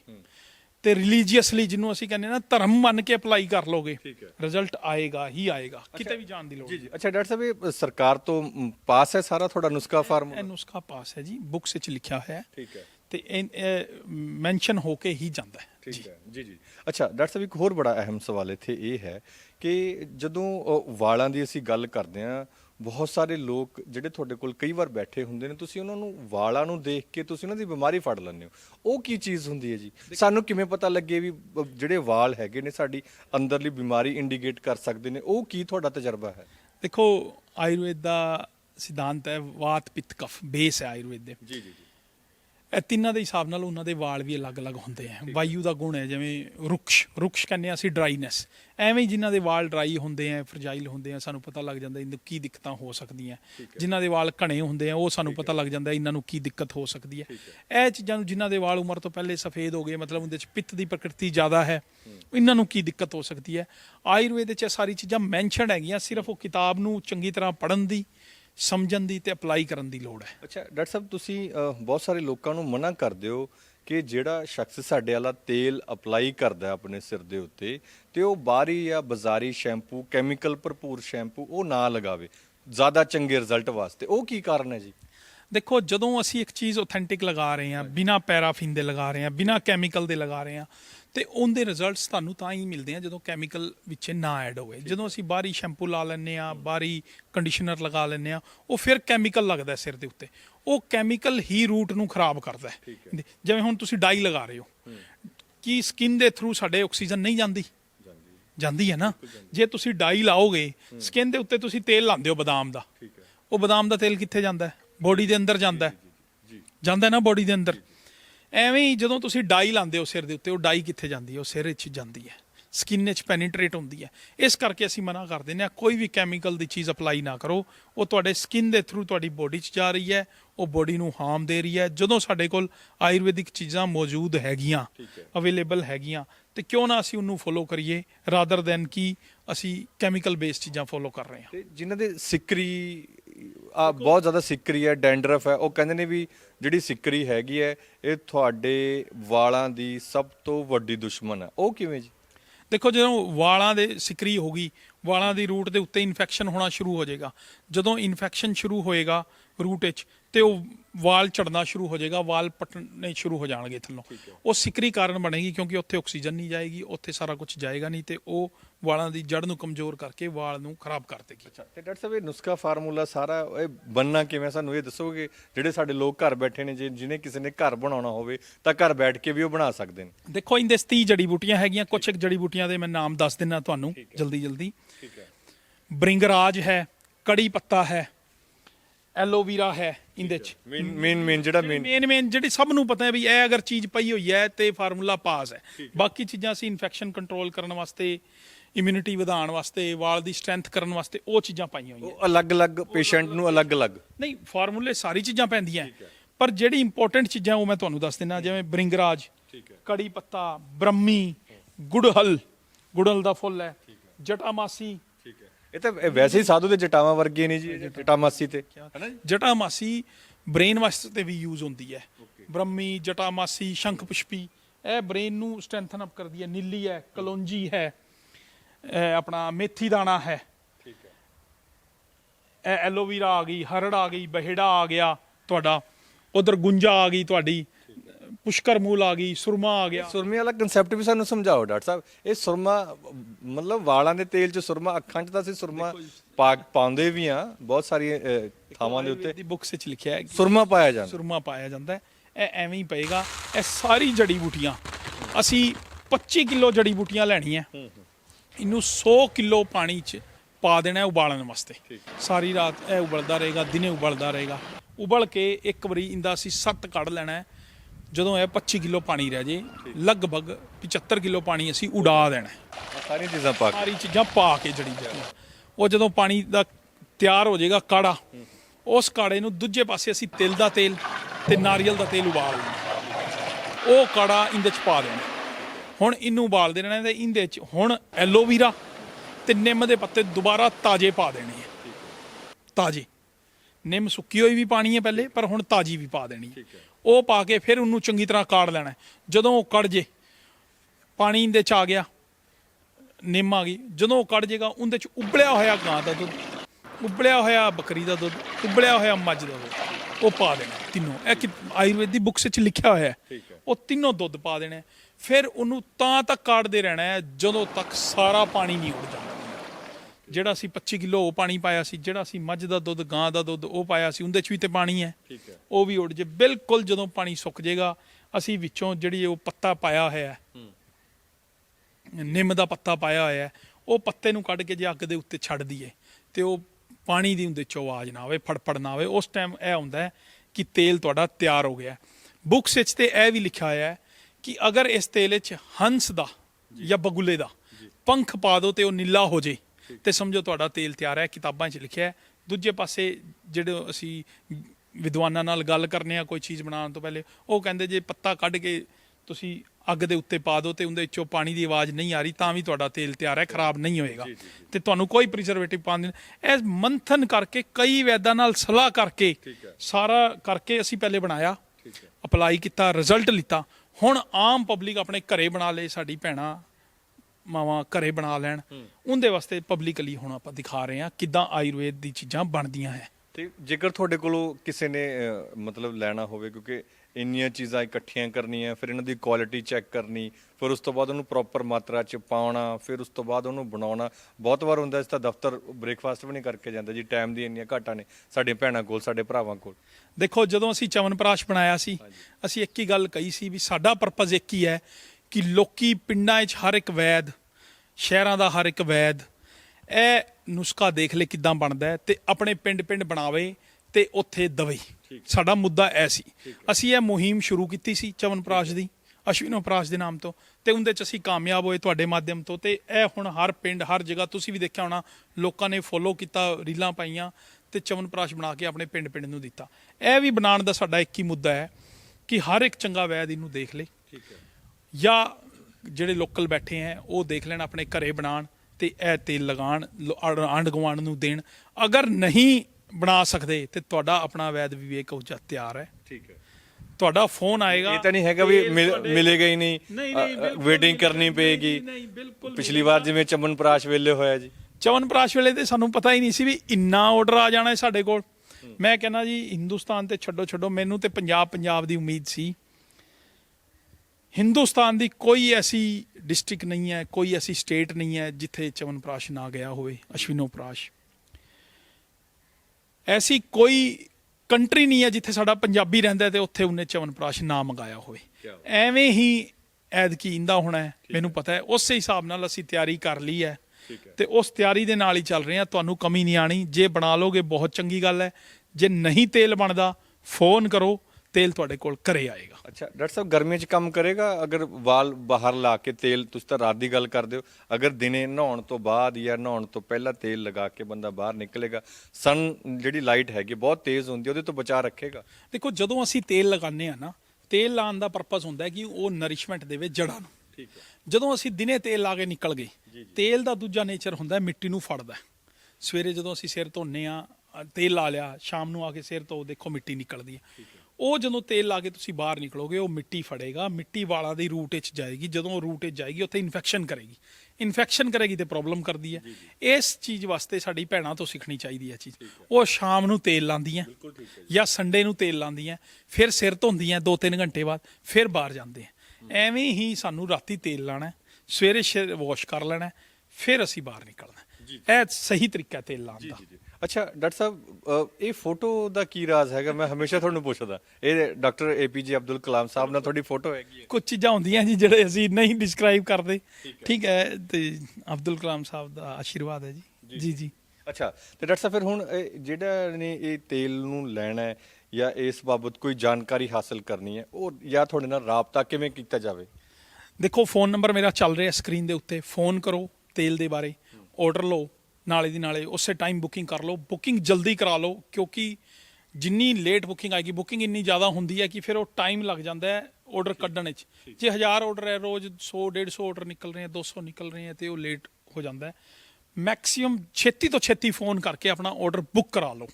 ਤੇ ਰਿਲੀਜੀਅਸਲੀ ਜਿਹਨੂੰ ਅਸੀਂ ਕਹਿੰਦੇ ਨਾ ਧਰਮ ਮੰਨ ਕੇ ਅਪਲਾਈ ਕਰ ਲੋਗੇ। ਰਿਜ਼ਲਟ ਆਏਗਾ ਹੀ ਆਏਗਾ। ਕਿਤੇ ਵੀ ਜਾਣ ਦੀ ਲੋੜ ਜੀ ਜੀ। ਅੱਛਾ ਡਾਕਟਰ ਸਾਹਿਬ ਇਹ ਸਰਕਾਰ ਤੋਂ ਪਾਸ ਹੈ ਸਾਰਾ ਤੁਹਾਡਾ ਨੁਸਖਾ ਫਾਰਮ? ਇਹ ਨੁਸਖਾ ਪਾਸ ਹੈ ਜੀ ਬੁੱਕਸ ਵਿੱਚ ਲਿਖਿਆ ਹੋਇਆ ਹੈ। ਠੀਕ ਹੈ। ਤੇ ਮੈਂਸ਼ਨ ਹੋ ਕੇ ਹੀ ਜਾਂਦਾ ਹੈ। ਠੀਕ ਹੈ ਜੀ ਜੀ। ਅੱਛਾ ਡਾਕਟਰ ਸਾਹਿਬ ਇੱਕ ਹੋਰ ਬੜਾ ਅਹਿਮ ਸਵਾਲ ਇੱਥੇ ਇਹ ਹੈ ਕਿ ਜਦੋਂ ਵਾਲਾਂ ਦੀ ਅਸੀਂ ਗੱਲ ਕਰਦੇ ਹਾਂ ਬਹੁਤ ਸਾਰੇ ਲੋਕ ਜਿਹੜੇ ਤੁਹਾਡੇ ਕੋਲ ਕਈ ਵਾਰ ਬੈਠੇ ਹੁੰਦੇ ਨੇ ਤੁਸੀਂ ਉਹਨਾਂ ਨੂੰ ਵਾਲਾਂ ਨੂੰ ਦੇਖ ਕੇ ਤੁਸੀਂ ਉਹਨਾਂ ਦੀ ਬਿਮਾਰੀ ਫੜ ਲੈਂਦੇ ਹੋ। ਉਹ ਕੀ ਚੀਜ਼ ਹੁੰਦੀ ਹੈ ਜੀ? ਸਾਨੂੰ ਕਿਵੇਂ ਪਤਾ ਲੱਗੇ ਵੀ ਜਿਹੜੇ ਵਾਲ ਹੈਗੇ ਨੇ ਸਾਡੀ ਅੰਦਰਲੀ ਬਿਮਾਰੀ ਇੰਡੀਕੇਟ ਕਰ ਸਕਦੇ ਨੇ? ਉਹ ਕੀ ਤੁਹਾਡਾ ਤਜਰਬਾ ਹੈ? ਦੇਖੋ ਆਯੁਰਵੇਦ ਦਾ ਸਿਧਾਂਤ ਹੈ ਵਾਤ ਪਿੱਤ ਕਫ ਬੇਸ ਹੈ ਆਯੁਰਵੇਦ ਦੇ। ਜੀ ਜੀ। ਇਹ ਤਿੰਨਾਂ ਦੇ ਹਿਸਾਬ ਨਾਲ ਉਹਨਾਂ ਦੇ ਵਾਲ ਵੀ ਅਲੱਗ-ਅਲੱਗ ਹੁੰਦੇ ਆ। ਵਾਯੂ ਦਾ ਗੁਣ ਹੈ ਜਿਵੇਂ ਰੁਕਸ਼ ਰੁਕਸ਼ ਕਹਿੰਦੇ ਆ ਅਸੀਂ ਡਰਾਈਨੈਸ ਐਵੇਂ ਹੀ ਜਿਨ੍ਹਾਂ ਦੇ ਵਾਲ ਡਰਾਈ ਹੁੰਦੇ ਆ ਫਰਜਾਈਲ ਹੁੰਦੇ ਆ ਸਾਨੂੰ ਪਤਾ ਲੱਗ ਜਾਂਦਾ ਇਹਨੂੰ ਕੀ ਦਿੱਕਤਾਂ ਹੋ ਸਕਦੀਆਂ। ਜਿਨ੍ਹਾਂ ਦੇ ਵਾਲ ਘਣੇ ਹੁੰਦੇ ਆ ਉਹ ਸਾਨੂੰ ਪਤਾ ਲੱਗ ਜਾਂਦਾ ਇਹਨਾਂ ਨੂੰ ਕੀ ਦਿੱਕਤ ਹੋ ਸਕਦੀ ਹੈ। ਇਹ ਚੀਜ਼ਾਂ ਨੂੰ ਜਿਨ੍ਹਾਂ ਦੇ ਵਾਲ ਉਮਰ ਤੋਂ ਪਹਿਲੇ ਸਫੇਦ ਹੋ ਗਏ ਮਤਲਬ ਉਹਦੇ ਚ ਪਿੱਤ ਦੀ ਪ੍ਰਕਿਰਤੀ ਜ਼ਿਆਦਾ ਹੈ ਇਹਨਾਂ ਨੂੰ ਕੀ ਦਿੱਕਤ ਹੋ ਸਕਦੀ ਹੈ? ਆਯੁਰਵੇਦ ਵਿੱਚ ਇਹ ਸਾਰੀ ਚੀਜ਼ਾਂ ਮੈਂਸ਼ਨ ਹੈਗੀਆਂ ਸਿਰਫ ਉਹ ਕਿਤਾਬ ਨੂੰ ਚੰਗੀ ਤਰ੍ਹਾਂ ਪੜ੍ਹਨ ਦੀ ਸਮਝਣ ਦੀ ਤੇ ਅਪਲਾਈ ਕਰਨ ਦੀ ਲੋੜ ਹੈ। ਅੱਛਾ ਡਾਕਟਰ ਸਾਹਿਬ ਤੁਸੀਂ ਅ, ਬਹੁਤ ਸਾਰੇ ਲੋਕਾਂ ਨੂੰ ਮਨਾ ਕਰਦੇ ਹੋ ਕਿ ਜਿਹੜਾ ਸ਼ਖਸ ਸਾਡੇ ਵਾਲਾ ਤੇਲ ਅਪਲਾਈ ਕਰਦਾ ਹੈ ਆਪਣੇ ਸਿਰ ਦੇ ਉੱਤੇ ਤੇ ਉਹ ਬਾਹਰੀ ਜਾਂ ਬਾਜ਼ਾਰੀ ਸ਼ੈਂਪੂ ਕੈਮੀਕਲ ਭਰਪੂਰ ਸ਼ੈਂਪੂ ਉਹ ਨਾ ਲਗਾਵੇ। ਜ਼ਿਆਦਾ ਚੰਗੇ ਰਿਜ਼ਲਟ ਵਾਸਤੇ। ਉਹ ਕੀ ਕਾਰਨ ਹੈ ਜੀ? ਦੇਖੋ ਜਦੋਂ ਅਸੀਂ ਇੱਕ ਚੀਜ਼ ਆਥੈਂਟਿਕ ਲਗਾ ਰਹੇ ਹਾਂ ਬਿਨਾ ਪੈਰਾਫਿਨ ਦੇ ਲਗਾ ਰਹੇ ਹਾਂ ਬਿਨਾ ਕੈਮੀਕਲ ਦੇ ਲਗਾ ਰਹੇ ਹਾਂ ਤੇ ਉਹਦੇ ਰਿਜ਼ਲਟਸ ਤੁਹਾਨੂੰ ਤਾਂ ਹੀ ਮਿਲਦੇ ਆ ਜਦੋਂ ਕੈਮੀਕਲ ਵਿੱਚ ਨਾ ਐਡ ਹੋਵੇ। ਜਦੋਂ ਅਸੀਂ ਬਾਹਰੀ ਸ਼ੈਂਪੂ ਲਾ ਲੈਂਦੇ ਆ ਬਾਹਰੀ ਕੰਡੀਸ਼ਨਰ ਲਗਾ ਲੈਂਦੇ ਆ ਉਹ ਫਿਰ ਕੈਮੀਕਲ ਲੱਗਦਾ ਸਿਰ ਦੇ ਉੱਤੇ। ਉਹ ਕੈਮੀਕਲ ਹੀ ਰੂਟ ਨੂੰ ਖਰਾਬ ਕਰਦਾ ਹੈ। ਜਿਵੇਂ ਹੁਣ ਤੁਸੀਂ ਡਾਈ ਲਗਾ ਰਹੇ ਹੋ ਕੀ ਸਕਿਨ ਦੇ ਥਰੂ ਸਾਡੇ ਆਕਸੀਜਨ ਨਹੀਂ ਜਾਂਦੀ? ਜਾਂਦੀ ਹੈ। ਨਾ। ਜੇ ਤੁਸੀਂ ਡਾਈ ਲਾਓਗੇ ਸਕਿਨ ਦੇ ਉੱਤੇ ਤੁਸੀਂ ਤੇਲ ਲਾਉਂਦੇ ਹੋ ਬਦਾਮ ਦਾ। ਉਹ ਬਦਾਮ ਦਾ ਤੇਲ ਕਿੱਥੇ ਜਾਂਦਾ ਹੈ? ਬੋਡੀ ਦੇ ਅੰਦਰ ਜਾਂਦਾ ਹੈ। ਜਾਂਦਾ ਨਾ ਬੋਡੀ ਦੇ ਅੰਦਰ। ਐਵੇਂ ਹੀ ਜਦੋਂ ਤੁਸੀਂ ਡਾਈ ਲਾਉਂਦੇ ਹੋ ਸਿਰ ਦੇ ਉੱਤੇ ਉਹ ਡਾਈ ਕਿੱਥੇ ਜਾਂਦੀ ਹੈ? ਉਹ ਸਿਰ ਵਿੱਚ ਜਾਂਦੀ ਹੈ। ਸਕਿਨ ਵਿੱਚ ਪੈਨੀਟ੍ਰੇਟ ਹੁੰਦੀ ਹੈ। ਇਸ ਕਰਕੇ ਅਸੀਂ ਮਨਾ ਕਰ ਦਿੰਦੇ ਹਾਂ ਕੋਈ ਵੀ ਕੈਮੀਕਲ ਦੀ ਚੀਜ਼ ਅਪਲਾਈ ਨਾ ਕਰੋ। ਉਹ ਤੁਹਾਡੇ ਸਕਿਨ ਦੇ ਥਰੂ ਤੁਹਾਡੀ ਬੋਡੀ 'ਚ ਜਾ ਰਹੀ ਹੈ ਉਹ ਬੋਡੀ ਨੂੰ ਹਾਰਮ ਦੇ ਰਹੀ ਹੈ। ਜਦੋਂ ਸਾਡੇ ਕੋਲ ਆਯੁਰਵੈਦਿਕ ਚੀਜ਼ਾਂ ਮੌਜੂਦ ਹੈਗੀਆਂ ਅਵੇਲੇਬਲ ਹੈਗੀਆਂ ਤੇ ਕਿਉਂ ਨਾ ਅਸੀਂ ਉਹਨੂੰ ਫੋਲੋ ਕਰੀਏ? ਰਾਦਰ ਦੈਨ ਕਿ ਅਸੀਂ ਕੈਮੀਕਲ ਬੇਸਡ ਚੀਜ਼ਾਂ ਫੋਲੋ ਕਰ ਰਹੇ ਹਾਂ। ਤੇ ਜਿਨ੍ਹਾਂ ਦੇ ਸਿੱਕਰੀ ਆ ਬਹੁਤ ਜ਼ਿਆਦਾ ਸਿੱਕਰੀ ਹੈ ਡੈਂਡਰਫ ਹੈ ਉਹ ਕਹਿੰਦੇ ਨੇ ਵੀ ਜਿਹੜੀ ਸਿੱਕਰੀ ਹੈਗੀ ਹੈ ਇਹ ਤੁਹਾਡੇ ਵਾਲਾਂ ਦੀ ਸਭ ਤੋਂ ਵੱਡੀ ਦੁਸ਼ਮਣ ਹੈ। ਉਹ ਕਿਵੇਂ ਜੀ? ਦੇਖੋ ਜਦੋਂ ਵਾਲਾਂ ਦੇ ਸਿਕਰੀ ਹੋ ਗਈ ਵਾਲਾਂ ਦੀ ਰੂਟ ਦੇ ਉੱਤੇ ਇਨਫੈਕਸ਼ਨ ਹੋਣਾ ਸ਼ੁਰੂ ਹੋ ਜਾਏਗਾ। ਜਦੋਂ ਇਨਫੈਕਸ਼ਨ ਸ਼ੁਰੂ ਹੋਏਗਾ ਰੂਟ ਵਿੱਚ ਤੇ ਉਹ ਵਾਲ ਝੜਨਾ ਸ਼ੁਰੂ ਹੋ ਜਾਏਗਾ ਵਾਲ ਪਟਣੇ ਸ਼ੁਰੂ ਹੋ ਜਾਣਗੇ ਥੱਲੋਂ। ਉਹ ਸਿਕਰੀ ਕਾਰਨ ਬਣੇਗੀ ਕਿਉਂਕਿ ਉੱਥੇ ਆਕਸੀਜਨ ਨਹੀਂ ਜਾਏਗੀ ਉੱਥੇ ਸਾਰਾ ਕੁਝ ਜਾਏਗਾ ਨਹੀਂ ਤੇ ਉਹ ਵਾਲਾਂ ਦੀ ਜੜ ਨੂੰ ਕਮਜ਼ੋਰ ਕਰਕੇ ਵਾਲ ਨੂੰ ਖਰਾਬ ਕਰ ਦੇਗੀ ਤੇ ਡਾਕਟਰ ਸਾਹਿਬ ਇਹ ਨੁਸਖਾ ਫਾਰਮੂਲਾ ਸਾਰਾ ਇਹ ਬੰਨਾ ਕਿਵੇਂ? ਸਾਨੂੰ ਇਹ ਦੱਸੋਗੇ ਜਿਹੜੇ ਸਾਡੇ ਲੋਕ ਘਰ ਬੈਠੇ ਨੇ ਜੇ ਜਿਹਨੇ ਕਿਸੇ ਨੇ ਘਰ ਬਣਾਉਣਾ ਹੋਵੇ ਤਾਂ ਘਰ ਬੈਠ ਕੇ ਵੀ ਉਹ ਬਣਾ ਸਕਦੇ ਨੇ। ਦੇਖੋ ਇਹਦੇ 30 ਜੜੀ ਬੂਟੀਆਂ ਹੈਗੀਆਂ ਕੁਝ ਇੱਕ ਜੜੀ ਬੂਟੀਆਂ ਦੇ ਮੈਂ ਨਾਮ ਦੱਸ ਦਿੰਨਾ ਤੁਹਾਨੂੰ ਜਲਦੀ ਜਲਦੀ ਠੀਕ ਹੈ। ਬ੍ਰਿੰਗਰਾਜ ਹੈ ਕੜੀ ਪੱਤਾ ਹੈ ਐਲੋਵੀਰਾ ਹੈ ਇਹਦੇ ਚ। ਮੇਨ ਮੇਨ ਮੇਨ ਜਿਹੜਾ ਮੇਨ ਮੇਨ ਮੇਨ ਜਿਹੜੀ ਸਭ ਨੂੰ ਪਤਾ ਹੈ ਵੀ ਇਹ ਅਗਰ ਚੀਜ਼ ਪਈ ਹੋਈ ਹੈ ਤੇ ਫਾਰਮੂਲਾ ਪਾਸ ਹੈ। ਬਾਕੀ ਚੀਜ਼ਾਂ ਅਸੀਂ ਇਨਫੈਕਸ਼ਨ ਕੰਟਰੋਲ ਕਰਨ ਵਾਸਤੇ ਇਮਿਊਨਿਟੀ ਵਧਾਉਣ ਵਾਸਤੇ ਵਾਲ ਦੀ ਸਟਰੈਂਥ ਕਰਨ ਵਾਸਤੇ ਉਹ ਚੀਜ਼ਾਂ ਪਾਈਆਂ ਹੋਈਆਂ। ਉਹ ਅਲੱਗ-ਅਲੱਗ ਪੇਸ਼ੈਂਟ ਨੂੰ ਅਲੱਗ-ਅਲੱਗ ਨਹੀਂ ਫਾਰਮੂਲੇ ਸਾਰੀ ਚੀਜ਼ਾਂ ਪੈਂਦੀਆਂ। ਪਰ ਜਿਹੜੀ ਇੰਪੋਰਟੈਂਟ ਚੀਜ਼ਾਂ ਉਹ ਮੈਂ ਤੁਹਾਨੂੰ ਦੱਸ ਦਿੰਦਾ ਜਿਵੇਂ ਬ੍ਰਿੰਗਰਾਜ ਠੀਕ ਹੈ। ਕੜੀ ਪੱਤਾ ਬ੍ਰਹਮੀ ਗੁੜਹਲ ਗੁੜਹਲ ਦਾ ਫੁੱਲ ਹੈ ਜਟਾਮਾਸੀ। ਠੀਕ ਹੈ। ਇਹ ਤਾਂ ਵੈਸੇ ਹੀ ਸਾਧੂ ਦੇ ਜਟਾਵਾਂ ਵਰਗੇ ਨੇ ਜੀ ਜਟਾਮਾਸੀ ਤੇ। ਹੈਨਾ ਜਟਾਮਾਸੀ ਬ੍ਰੇਨ ਵਾਸਤੇ ਵੀ ਯੂਜ਼ ਹੁੰਦੀ ਹੈ। ਬ੍ਰਹਮੀ ਜਟਾਮਾਸੀ ਸ਼ੰਖ ਪੁਸ਼ਪੀ ਇਹ ਬ੍ਰੇਨ ਨੂੰ ਸਟਰੈਂਥਨ ਅਪ ਕਰਦੀ ਹੈ। ਨੀਲੀ ਹੈ ਕਲੌਂਜੀ ਹੈ। ਆਪਣਾ ਮੇਥੀ ਦਾਣਾ ਹੈ। ਠੀਕ ਹੈ। ਇਹ ਐਲੋਵੀਰਾ ਆ ਗਈ ਹਰੜ ਆ ਗਈ ਬਹਿੜਾ ਆ ਗਿਆ ਤੁਹਾਡਾ। ਉਧਰ ਗੁੰਜਾ ਆ ਗਈ ਤੁਹਾਡੀ ਪੁਸ਼ਕਰ ਮੂਲ ਆ ਗਈ ਸੁਰਮਾ ਆ ਗਿਆ। ਸੁਰਮੇ ਵਾਲਾ ਕਨਸੈਪਟ ਵੀ ਸਾਨੂੰ ਸਮਝਾਓ ਡਾਕਟਰ ਸਾਹਿਬ। ਇਹ ਸੁਰਮਾ ਮਤਲਬ ਵਾਲਾਂ ਦੇ ਤੇਲ 'ਚ ਸੁਰਮਾ ਅੱਖਾਂ 'ਚ ਤਾਂ ਅਸੀਂ ਸੁਰਮਾ ਪਾ ਪਾਉਂਦੇ ਵੀ ਆ ਬਹੁਤ ਸਾਰੀਆਂ ਥਾਵਾਂ ਦੇ ਉੱਤੇ। ਦੀ ਬੁੱਕਸ ਵਿੱਚ ਲਿਖਿਆ ਹੈ ਸੁਰਮਾ ਪਾਇਆ ਜਾਂਦਾ। ਸੁਰਮਾ ਪਾਇਆ ਜਾਂਦਾ ਹੈ। ਇਹ ਐਵੇਂ ਹੀ ਪਏਗਾ। ਇਹ ਸਾਰੀ ਜੜੀ ਬੂਟੀਆਂ ਅਸੀਂ 25 ਕਿਲੋ ਜੜੀ ਬੂਟੀਆਂ ਲੈਣੀਆਂ ਇਹਨੂੰ 100 ਕਿਲੋ ਪਾਣੀ 'ਚ ਪਾ ਦੇਣਾ ਉਬਾਲਣ ਵਾਸਤੇ। ਸਾਰੀ ਰਾਤ ਇਹ ਉਬਲਦਾ ਰਹੇਗਾ ਦਿਨੇ ਉਬਲਦਾ ਰਹੇਗਾ। ਉਬਲ ਕੇ ਇੱਕ ਵਾਰੀ ਇੰਦਾ ਅਸੀਂ ਸੱਤ ਕੱਢ ਲੈਣਾ ਜਦੋਂ ਇਹ 25 ਕਿਲੋ ਪਾਣੀ ਰਹਿ ਜੇ ਲਗਭਗ 75 ਕਿਲੋ ਪਾਣੀ ਅਸੀਂ ਉਡਾ ਦੇਣਾ ਸਾਰੀਆਂ ਚੀਜ਼ਾਂ ਪਾ ਕੇ। ਸਾਰੀ ਚੀਜ਼ਾਂ ਪਾ ਕੇ ਜੜੀ ਬੂਟੀਆਂ ਉਹ ਜਦੋਂ ਪਾਣੀ ਦਾ ਤਿਆਰ ਹੋ ਜਾਏਗਾ ਕਾੜਾ ਉਸ ਕਾੜੇ ਨੂੰ ਦੂਜੇ ਪਾਸੇ ਅਸੀਂ ਤਿਲ ਦਾ ਤੇਲ ਤੇ ਨਾਰੀਅਲ ਦਾ ਤੇਲ ਉਬਾਲ ਲੈਣਾ ਉਹ ਕਾੜਾ ਇਹਦੇ ਚ ਪਾ ਦੇਣਾ ਹੁਣ ਇਹਨੂੰ ਉਬਾਲ ਦੇਣਾ ਤੇ ਇਹਦੇ ਚ ਹੁਣ ਐਲੋਵੀਰਾ ਤੇ ਨਿੰਮ ਦੇ ਪੱਤੇ ਦੁਬਾਰਾ ਤਾਜ਼ੇ ਪਾ ਦੇਣੇ ਆ। ਤਾਜ਼ੇ। ਨਿੰਮ ਸੁੱਕੀ ਹੋਈ ਵੀ ਪਾਣੀ ਹੈ ਪਹਿਲੇ ਪਰ ਹੁਣ ਤਾਜ਼ੀ ਵੀ ਪਾ ਦੇਣੀ ਹੈ। ਉਹ ਪਾ ਕੇ ਫਿਰ ਉਹਨੂੰ ਚੰਗੀ ਤਰ੍ਹਾਂ ਕਾੜ ਲੈਣਾ। ਜਦੋਂ ਉਹ ਕੜ ਜੇ ਪਾਣੀ ਇਹਦੇ ਚ ਆ ਗਿਆ ਨਿੰਮ ਆ ਗਈ। ਜਦੋਂ ਉਹ ਕੱਢ ਜੇਗਾ ਉਹਦੇ ਚ ਉਬਲਿਆ ਹੋਇਆ ਗਾਂ ਦਾ ਦੁੱਧ ਉਬਲਿਆ ਹੋਇਆ ਬੱਕਰੀ ਦਾ ਦੁੱਧ ਉਬਲਿਆ ਹੋਇਆ ਮੱਝ ਦਾ ਦੁੱਧ ਉਹ ਪਾ ਦੇਣਾ ਤਿੰਨੋਂ। ਇਹ ਕਿ ਆਯੁਰਵੇਦ ਦੀ ਬੁੱਕਸ ਵਿੱਚ ਲਿਖਿਆ ਹੋਇਆ ਹੈ। ਉਹ ਤਿੰਨੋਂ ਦੁੱਧ ਪਾ ਦੇਣਾ। ਫਿਰ ਉਹਨੂੰ ਤਾਂ ਤੱਕ ਕਾੜਦੇ ਰਹਿਣਾ ਹੈ ਜਦੋਂ ਤੱਕ ਸਾਰਾ ਪਾਣੀ ਨਹੀਂ ਉੱਡ ਜਾਂਦਾ। ਜਿਹੜਾ ਅਸੀਂ 25 ਕਿਲੋ ਉਹ ਪਾਣੀ ਪਾਇਆ ਸੀ ਜਿਹੜਾ ਅਸੀਂ ਮੱਝ ਦਾ ਦੁੱਧ ਗਾਂ ਦਾ ਦੁੱਧ ਉਹ ਪਾਇਆ ਸੀ ਉਹਦੇ ਚ ਵੀ ਤੇ ਪਾਣੀ ਹੈ। ਠੀਕ ਹੈ। ਉਹ ਵੀ ਉੱਡ ਜੇ। ਬਿਲਕੁਲ ਜਦੋਂ ਪਾਣੀ ਸੁੱਕ ਜਾਏਗਾ ਅਸੀਂ ਵਿੱਚੋਂ ਜਿਹੜੀ ਉਹ ਪੱਤਾ ਪਾਇਆ ਹੋਇਆ ਹੈ ਨਿੰਮ ਦਾ ਪੱਤਾ ਪਾਇਆ ਹੋਇਆ ਹੈ ਉਹ ਪੱਤੇ ਨੂੰ ਕੱਢ ਕੇ ਜੇ ਅੱਗ ਦੇ ਉੱਤੇ ਛੱਡ ਦਈਏ ਤੇ ਉਹ ਪਾਣੀ ਦੀ ਉਹਦੇ ਚੋਂ ਆਵਾਜ਼ ਨਾ ਆਵੇ ਫੜਫੜ ਨਾ ਆਵੇ। ਉਸ ਟਾਈਮ ਇਹ ਹੁੰਦਾ ਹੈ ਕਿ ਤੇਲ ਤੁਹਾਡਾ ਤਿਆਰ ਹੋ ਗਿਆ ਬੁੱਕਸ ਵਿੱਚ ਤੇ ਇਹ ਵੀ ਲਿਖਿਆ ਹੋਇਆ ਹੈ ਕਿ ਅਗਰ ਇਸ ਤੇਲ ਵਿੱਚ ਹੰਸ ਦਾ ਜਾਂ। ਬਗੁਲੇ ਦਾ ਪੰਖ ਪਾ ਦਿਓ ਤੇ ਉਹ ਨੀਲਾ ਹੋ ਜੇ ਤੇ ਸਮਝੋ ਤੁਹਾਡਾ ਤੇਲ ਤਿਆਰ ਹੈ ਕਿਤਾਬਾਂ 'ਚ ਲਿਖਿਆ ਹੈ। ਦੂਜੇ ਪਾਸੇ ਜਿਹੜੇ ਅਸੀਂ ਵਿਦਵਾਨਾਂ ਨਾਲ ਗੱਲ ਕਰਨੇ ਆ ਕੋਈ ਚੀਜ਼ ਬਣਾਉਣ ਤੋਂ ਪਹਿਲੇ ਉਹ ਕਹਿੰਦੇ ਜੇ ਪੱਤਾ ਕੱਢ ਕੇ ਤੁਸੀਂ ਅੱਗ ਦੇ ਉੱਤੇ ਪਾ ਦਿਓ ਤੇ ਉਹਦੇ ਵਿੱਚੋਂ ਪਾਣੀ ਦੀ ਆਵਾਜ਼ ਨਹੀਂ ਆ ਰਹੀ ਤਾਂ ਵੀ ਤੁਹਾਡਾ ਤੇਲ ਤਿਆਰ ਹੈ ਖਰਾਬ ਨਹੀਂ ਹੋਏਗਾ। ਤੇ ਤੁਹਾਨੂੰ ਕੋਈ ਪ੍ਰੀਜ਼ਰਵੇਟਿਵ ਪਾਉਣ ਦੀ ਇਹ ਮੰਥਨ ਕਰਕੇ ਕਈ ਵੈਦਾਂ ਨਾਲ ਸਲਾਹ ਕਰਕੇ ਸਾਰਾ ਕਰਕੇ ਅਸੀਂ ਪਹਿਲੇ ਬਣਾਇਆ ਅਪਲਾਈ ਕੀਤਾ ਰਿਜ਼ਲਟ ਲਿੱਤਾ। ਹੁਣ ਆਮ ਪਬਲਿਕ ਆਪਣੇ ਘਰੇ ਬਣਾ ਲੇ ਸਾਡੀ ਭੈਣਾਂ ਮਾਵਾਂ ਘਰੇ ਬਣਾ ਲੈਣ। ਉਹਦੇ ਵਾਸਤੇ ਪਬਲਿਕਲੀ ਹੁਣ ਆਪਾਂ ਦਿਖਾ ਰਹੇ ਹਾਂ ਕਿੱਦਾਂ ਆਯੁਰਵੇਦ ਦੀ ਚੀਜ਼ਾਂ ਬਣਦੀਆਂ ਹੈ। ਤੇ ਜੇਕਰ ਤੁਹਾਡੇ ਕੋਲੋਂ ਕਿਸੇ ਨੇ ਅਹ, ਮਤਲਬ ਲੈਣਾ ਹੋਵੇ ਕਿਉਂਕਿ ਇੰਨੀਆਂ ਚੀਜ਼ਾਂ ਇਕੱਠੀਆਂ ਕਰਨੀਆਂ ਫਿਰ ਇਹਨਾਂ ਦੀ ਕੁਆਲਿਟੀ ਚੈੱਕ ਕਰਨੀ ਫਿਰ ਉਸ ਤੋਂ ਬਾਅਦ ਉਹਨੂੰ ਪ੍ਰੋਪਰ ਮਾਤਰਾ ਚ ਪਾਉਣਾ ਫਿਰ ਉਸ ਤੋਂ ਬਾਅਦ ਉਹਨੂੰ ਬਣਾਉਣਾ। ਬਹੁਤ ਵਾਰ ਹੁੰਦਾ ਇਸ ਤਾਂ ਦਫ਼ਤਰ ਬ੍ਰੇਕਫਾਸਟ ਵੀ ਨਹੀਂ ਕਰਕੇ ਜਾਂਦਾ ਜੀ ਟਾਈਮ ਦੀ ਇੰਨੀਆਂ ਘਾਟਾਂ ਨੇ ਸਾਡੇ ਭੈਣਾਂ ਕੋਲ ਸਾਡੇ ਭਰਾਵਾਂ ਕੋਲ। ਦੇਖੋ ਜਦੋਂ ਅਸੀਂ ਚਵਨਪ੍ਰਾਸ਼ ਬਣਾਇਆ ਸੀ ਅਸੀਂ ਇੱਕ ਹੀ ਗੱਲ ਕਹੀ ਸੀ ਵੀ ਸਾਡਾ ਪਰਪਸ ਇੱਕ ਹੀ ਹੈ ਕਿ ਲੋਕੀ ਪਿੰਡਾਂ 'ਚ ਹਰ ਇੱਕ ਵੈਦ ਸ਼ਹਿਰਾਂ ਦਾ ਹਰ ਇੱਕ ਵੈਦ ਇਹ ਨੁਸਖਾ ਦੇਖ ਲੈ ਕਿਦਾਂ ਬਣਦਾ ਤੇ ਆਪਣੇ ਪਿੰਡ-ਪਿੰਡ ਬਣਾਵੇ ਤੇ ਉੱਥੇ ਦਵੇ ਸਾਡਾ ਮੁੱਦਾ ਐ ਸੀ। ਅਸੀਂ ਇਹ ਮੁਹਿੰਮ ਸ਼ੁਰੂ ਕੀਤੀ ਸੀ ਚਵਨਪ੍ਰਾਸ਼ ਦੀ ਅਸ਼ਵਿਨੋ ਪ੍ਰਾਸ਼ ਦੇ ਨਾਮ ਤੋਂ ਤੇ ਉਹਦੇ ਚ ਅਸੀਂ ਕਾਮਯਾਬ ਹੋਏ ਤੁਹਾਡੇ ਮਾਧਿਅਮ ਤੋਂ ਤੇ ਇਹ ਹੁਣ ਹਰ ਪਿੰਡ ਹਰ ਜਗ੍ਹਾ ਤੁਸੀਂ ਵੀ ਦੇਖਿਆ ਹੋਣਾ ਲੋਕਾਂ ਨੇ ਫੋਲੋ ਕੀਤਾ ਰੀਲਾਂ ਪਾਈਆਂ ਤੇ ਚਵਨਪ੍ਰਾਸ਼ ਬਣਾ ਕੇ ਆਪਣੇ ਪਿੰਡ ਪਿੰਡ ਨੂੰ ਦਿੱਤਾ। ਇਹ ਵੀ ਬਣਾਉਣ ਦਾ ਸਾਡਾ ਇੱਕ ਹੀ ਮੁੱਦਾ ਹੈ ਕਿ ਹਰ ਇੱਕ ਚੰਗਾ ਵੈਦ ਇਹਨੂੰ ਦੇਖ ਲੇ। ਠੀਕ ਹੈ। ਜਾਂ ਜਿਹੜੇ ਲੋਕਲ ਬੈਠੇ ਹੈ ਉਹ ਦੇਖ ਲੈਣ ਆਪਣੇ ਘਰੇ ਬਣਾਉਣ ਤੇ ਇਹ ਤੇਲ ਲਗਾਣ ਆਂਡ ਗਵਾਂਡ ਨੂੰ ਦੇਣ। ਅਗਰ ਨਹੀਂ ਬਣਾ ਸਕਦੇ ਤੇ ਤੁਹਾਡਾ ਆਪਣਾ ਵੈਦ ਵਿਵੇਕ ਉਹ ਜਾ ਤਿਆਰ ਹੈ। ਠੀਕ ਹੈ। ਤੁਹਾਡਾ ਫੋਨ ਆਏਗਾ ਇਹ ਤਾਂ ਨਹੀਂ ਹੈਗਾ ਵੀ ਮਿਲੇਗਾ ਹੀ ਨਹੀਂ। ਵੇਟਿੰਗ ਕਰਨੀ ਪਏਗੀ। ਪਿਛਲੀ ਵਾਰ ਜਿਵੇਂ ਚਮਨ ਪ੍ਰਾਸ਼ ਵੇਲੇ ਹੋਇਆ ਜੀ। ਚਵਨਪ੍ਰਾਸ਼ ਵੇਲੇ ਤੇ ਸਾਨੂੰ ਪਤਾ ਹੀ ਨਹੀਂ ਸੀ ਵੀ ਇੰਨਾ ਆਰਡਰ ਆ ਜਾਣਾ ਹੈ ਸਾਡੇ ਕੋਲ। ਮੈਂ ਕਹਿੰਦਾ ਜੀ ਹਿੰਦੁਸਤਾਨ ਤੇ ਛੱਡੋ ਛੱਡੋ। ਮੈਨੂੰ ਤੇ ਪੰਜਾਬ ਪੰਜਾਬ ਦੀ ਉਮੀਦ ਸੀ। ਹਿੰਦੁਸਤਾਨ ਦੀ ਕੋਈ ਐਸੀ ਡਿਸਟ੍ਰਿਕਟ ਨਹੀਂ ਹੈ ਕੋਈ ਐਸੀ ਸਟੇਟ ਨਹੀਂ ਹੈ ਜਿੱਥੇ ਚਵਨਪ੍ਰਾਸ਼ ਨਾ ਗਿਆ ਹੋਵੇ ਅਸ਼ਵਿਨੋ ਪ੍ਰਾਸ਼। ਐਸੀ ਕੋਈ ਕੰਟਰੀ ਨਹੀਂ ਹੈ ਜਿੱਥੇ ਸਾਡਾ ਪੰਜਾਬੀ ਰਹਿੰਦਾ ਹੈ ਤੇ ਉੱਥੇ ਉਹਨੇ ਚਵਨਪ੍ਰਾਸ਼ ਨਾ ਮੰਗਾਇਆ ਹੋਵੇ। ਐਵੇਂ ਹੀ ਐਦਕੀ ਇੰਦਾ ਹੋਣਾ ਹੈ ਮੈਨੂੰ ਪਤਾ ਹੈ। ਉਸੇ ਹਿਸਾਬ ਨਾਲ ਅਸੀਂ ਤਿਆਰੀ ਕਰ ਲਈ ਹੈ ਹੈ। ਤੇ ਉਸ ਤਿਆਰੀ ਦੇ ਨਾਲ ਹੀ ਚੱਲ ਰਹੇ ਆ ਤੁਹਾਨੂੰ ਕਮੀ ਨਹੀਂ ਆਣੀ। ਜੇ ਬਣਾ ਲੋਗੇ ਬਹੁਤ ਚੰਗੀ ਗੱਲ ਹੈ। ਜੇ ਨਹੀਂ ਤੇਲ ਬਣਦਾ ਫੋਨ ਕਰੋ। ਤੇਲ ਤੁਹਾਡੇ ਕੋਲ ਘਰੇ ਆਏਗਾ। ਅੱਛਾ ਡਾਕਟਰ ਸਾਹਿਬ ਗਰਮੀਆਂ 'ਚ ਕੰਮ ਕਰੇਗਾ? ਅਗਰ ਵਾਲ ਬਾਹਰ ਲਾ ਕੇ ਤੇਲ ਤੁਸੀਂ ਤਾਂ ਰਾਤ ਦੀ ਗੱਲ ਕਰਦੇ ਹੋ ਅਗਰ ਦਿਨੇ ਨਹਾਉਣ ਤੋਂ ਬਾਅਦ ਜਾਂ ਨਹਾਉਣ ਤੋਂ ਪਹਿਲਾਂ ਤੇਲ ਲਗਾ ਕੇ ਬੰਦਾ ਬਾਹਰ ਨਿਕਲੇਗਾ ਸਨ ਜਿਹੜੀ ਲਾਈਟ ਹੈਗੀ ਬਹੁਤ ਤੇਜ਼ ਹੁੰਦੀ ਉਹਦੇ ਤੋਂ ਬਚਾ ਰੱਖੇਗਾ? ਦੇਖੋ ਜਦੋਂ ਅਸੀਂ ਤੇਲ ਲਗਾਉਂਦੇ ਆ ਨਾ ਤੇਲ ਲਾਉਣ ਦਾ ਪਰਪਸ ਹੁੰਦਾ ਹੈ ਕਿ ਉਹ ਨਰਿਸ਼ਮੈਂਟ ਦੇਵੇ ਜੜਾਂ ਨੂੰ। ਠੀਕ ਹੈ। ਜਦੋਂ ਅਸੀਂ ਦਿਨੇ ਤੇਲ ਲਾ ਕੇ ਨਿਕਲ ਗਏ ਤੇਲ ਦਾ ਦੂਜਾ ਨੇਚਰ ਹੁੰਦਾ ਹੈ ਮਿੱਟੀ ਨੂੰ ਫੜਦਾ ਹੈ। ਸਵੇਰੇ ਜਦੋਂ ਅਸੀਂ ਸਿਰ ਧੋਨੇ ਆ ਤੇਲ ਲਾ ਲਿਆ ਸ਼ਾਮ ਨੂੰ ਆ ਕੇ ਸਿਰ ਧੋ ਦੇਖੋ ਮਿੱਟੀ ਨਿਕਲਦੀ ਹੈ। ਉਹ ਜਦੋਂ ਤੇਲ ਲਾ ਕੇ ਤੁਸੀਂ ਬਾਹਰ ਨਿਕਲੋਗੇ ਉਹ ਮਿੱਟੀ ਫੜੇਗਾ ਮਿੱਟੀ ਵਾਲਾਂ ਦੀ ਰੂਟ ਵਿੱਚ ਜਾਏਗੀ। ਜਦੋਂ ਰੂਟ ਵਿੱਚ ਜਾਏਗੀ ਉੱਥੇ ਇਨਫੈਕਸ਼ਨ ਕਰੇਗੀ। ਇਨਫੈਕਸ਼ਨ ਕਰੇਗੀ ਤੇ ਪ੍ਰੋਬਲਮ ਕਰਦੀ ਹੈ। ਇਸ ਚੀਜ਼ ਵਾਸਤੇ ਸਾਡੀ ਭੈਣਾਂ ਤੋਂ ਸਿੱਖਣੀ ਚਾਹੀਦੀ ਹੈ ਚੀਜ਼। ਉਹ ਸ਼ਾਮ ਨੂੰ ਤੇਲ ਲਾਉਂਦੀਆਂ ਜਾਂ। ਸੰਡੇ ਨੂੰ ਤੇਲ ਲਾਉਂਦੀਆਂ ਫਿਰ ਸਿਰ ਧੋਂਦੀਆਂ 2-3 ਘੰਟੇ ਬਾਅਦ ਫਿਰ ਬਾਹਰ ਜਾਂਦੇ ਆ ਐਵੇਂ ਹੀ ਸਾਨੂੰ ਰਾਤੀ ਤੇਲ ਲਾਣਾ ਸਵੇਰੇ ਵਾਸ਼ ਕਰ ਲੈਣਾ ਫਿਰ ਅਸੀਂ ਬਾਹਰ ਨਿਕਲਣਾ। ਇਹ ਸਹੀ ਤਰੀਕਾ ਤੇਲ ਲਾਉਣ ਦਾ। ਅੱਛਾ ਡਾਕਟਰ ਸਾਹਿਬ ਇਹ ਫੋਟੋ ਦਾ ਕੀ ਰਾਜ਼ ਹੈਗਾ? ਮੈਂ ਹਮੇਸ਼ਾ ਤੁਹਾਨੂੰ ਪੁੱਛਦਾ। ਇਹ ਡਾਕਟਰ ਏਪੀਜੇ ਅਬਦੁਲ ਕਲਾਮ ਸਾਹਿਬ ਨਾਲ ਤੁਹਾਡੀ ਫੋਟੋ ਹੈਗੀ ਹੈ। ਕੁਝ ਚੀਜ਼ਾਂ ਹੁੰਦੀਆਂ ਜੀ ਜਿਹੜੇ ਅਸੀਂ ਨਹੀਂ ਡਿਸਕ੍ਰਾਈਬ ਕਰਦੇ। ਠੀਕ ਹੈ। ਤੇ ਅਬਦੁਲ ਕਲਾਮ ਸਾਹਿਬ ਦਾ ਆਸ਼ੀਰਵਾਦ ਹੈ ਜੀ। ਜੀ ਜੀ ਅੱਛਾ ਤੇ ਡਾਕਟਰ ਸਾਹਿਬ ਫਿਰ ਹੁਣ ਇਹ ਜਿਹੜਾ ਨੇ ਇਹ ਤੇਲ ਨੂੰ ਲੈਣਾ ਹੈ ਜਾਂ ਇਸ ਬਾਬਤ ਕੋਈ ਜਾਣਕਾਰੀ ਹਾਸਲ ਕਰਨੀ ਹੈ ਉਹ ਜਾਂ ਤੁਹਾਡੇ ਨਾਲ ਰਾਬਤਾ ਕਿਵੇਂ ਕੀਤਾ ਜਾਵੇ? ਦੇਖੋ ਫੋਨ ਨੰਬਰ ਮੇਰਾ ਚੱਲ ਰਿਹਾ ਸਕਰੀਨ ਦੇ ਉੱਤੇ। ਫੋਨ ਕਰੋ ਤੇਲ ਦੇ ਬਾਰੇ। ਆਰਡਰ ਲਓ। ਨਾਲੇ ਦੀ ਨਾਲੇ ਉਸੇ ਟਾਈਮ ਬੁਕਿੰਗ ਕਰ ਲਓ ਬੁਕਿੰਗ ਜਲਦੀ ਕਰਾ ਲਓ ਕਿਉਂਕਿ ਜਿੰਨੀ ਲੇਟ ਬੁਕਿੰਗ ਆਏਗੀ ਬੁਕਿੰਗ ਇੰਨੀ ਜ਼ਿਆਦਾ ਹੁੰਦੀ ਹੈ ਕਿ ਫਿਰ ਉਹ ਟਾਈਮ ਲੱਗ ਜਾਂਦਾ ਹੈ ਆਰਡਰ ਕੱਢਣ ਵਿੱਚ। ਜੇ 1000 ਆਰਡਰ ਹੈ ਰੋਜ਼ 100 150 ਆਰਡਰ ਨਿਕਲ ਰਹੇ ਹੈ 200 ਨਿਕਲ ਰਹੇ ਹੈ ਤੇ ਉਹ ਲੇਟ ਹੋ ਜਾਂਦਾ ਹੈ। ਮੈਕਸਿਮਮ ਛੇਤੀ ਤੋਂ ਛੇਤੀ ਫੋਨ ਕਰਕੇ ਆਪਣਾ ਆਰਡਰ ਬੁੱਕ ਕਰਾ ਲਓ।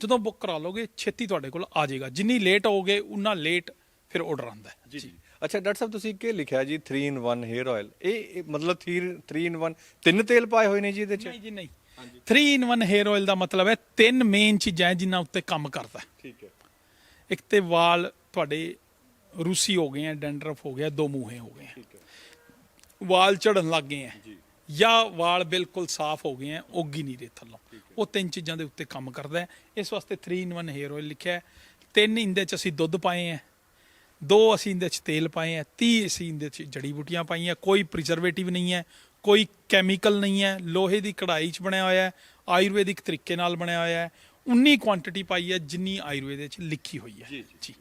ਜਦੋਂ ਬੁੱਕ ਕਰਾ ਲੋਗੇ ਛੇਤੀ ਤੁਹਾਡੇ ਕੋਲ ਆ ਜਾਏਗਾ। ਜਿੰਨੀ ਲੇਟ ਹੋਗੇ ਉਨਾ ਲੇਟ ਫਿਰ ਆਰਡਰ ਆਉਂਦਾ ਹੈ। ਜੀ। ਅੱਛਾ ਡਾਕਟਰ ਸਾਹਿਬ ਤੁਸੀਂ ਕੀ ਲਿਖਿਆ ਜੀ? 3 ਇਨ 1 ਹੇਅਰ ਆਇਲ ਇਹ ਮਤਲਬ 3 ਇਨ 1 ਤਿੰਨ ਤੇਲ ਪਾਏ ਹੋਏ ਨੇ ਜੀ ਇਹਦੇ 'ਚ? ਨਹੀਂ ਜੀ ਨਹੀਂ। 3 ਇਨ 1 ਹੇਅਰ ਆਇਲ ਦਾ ਮਤਲਬ ਹੈ ਤਿੰਨ ਮੇਨ ਚੀਜ਼ਾਂ ਜਿਨ੍ਹਾਂ ਉੱਤੇ ਕੰਮ ਕਰਦਾ ਠੀਕ ਹੈ। ਇੱਕ ਤੇ ਵਾਲ ਤੁਹਾਡੇ ਰੂਸੀ ਹੋ ਗਏ ਹੈ ਡੈਂਡਰਫ ਹੋ ਗਿਆ ਦੋ ਮੂਹੇ ਹੋ ਗਏ ਵਾਲ ਝੜਨ ਲੱਗ ਗਏ ਹੈ ਜਾਂ। ਵਾਲ ਬਿਲਕੁਲ ਸਾਫ਼ ਹੋ ਗਏ ਹੈ ਉੱਗ ਹੀ ਨਹੀਂ ਰਹੇ ਥੱਲੋਂ। ਉਹ ਤਿੰਨ ਚੀਜ਼ਾਂ ਦੇ ਉੱਤੇ ਕੰਮ ਕਰਦਾ ਇਸ ਵਾਸਤੇ 3 ਇਨ 1 ਹੇਅਰ ਆਇਲ ਲਿਖਿਆ ਤਿੰਨ ਇੰਦੇ ਚ ਅਸੀਂ ਦੁੱਧ ਪਾਏ ਹੈ। ਦੋ ਅਸੀਂ ਇਹਦੇ ਚ ਤੇਲ ਪਾਏ ਆ 30 ਅਸੀਂ ਇਹਦੇ ਚ ਜੜੀ ਬੂਟੀਆਂ ਪਾਈਆਂ, ਕੋਈ ਪ੍ਰੀਜ਼ਰਵੇਟਿਵ ਨਹੀਂ ਹੈ, ਕੋਈ ਕੈਮੀਕਲ ਨਹੀਂ ਹੈ, ਲੋਹੇ ਦੀ ਕਢਾਈ ਚ ਬਣਿਆ ਹੋਇਆ ਹੈ, ਆਯੁਰਵੈਦਿਕ ਤਰੀਕੇ ਨਾਲ ਬਣਿਆ ਹੋਇਆ ਹੈ, ਉਨੀ ਕੁਆਂਟੀਟੀ ਪਾਈ ਹੈ ਜਿੰਨੀ ਆਯੁਰਵੇਦ ਵਿੱਚ ਲਿਖੀ ਹੋਈ ਹੈ। ਜੀ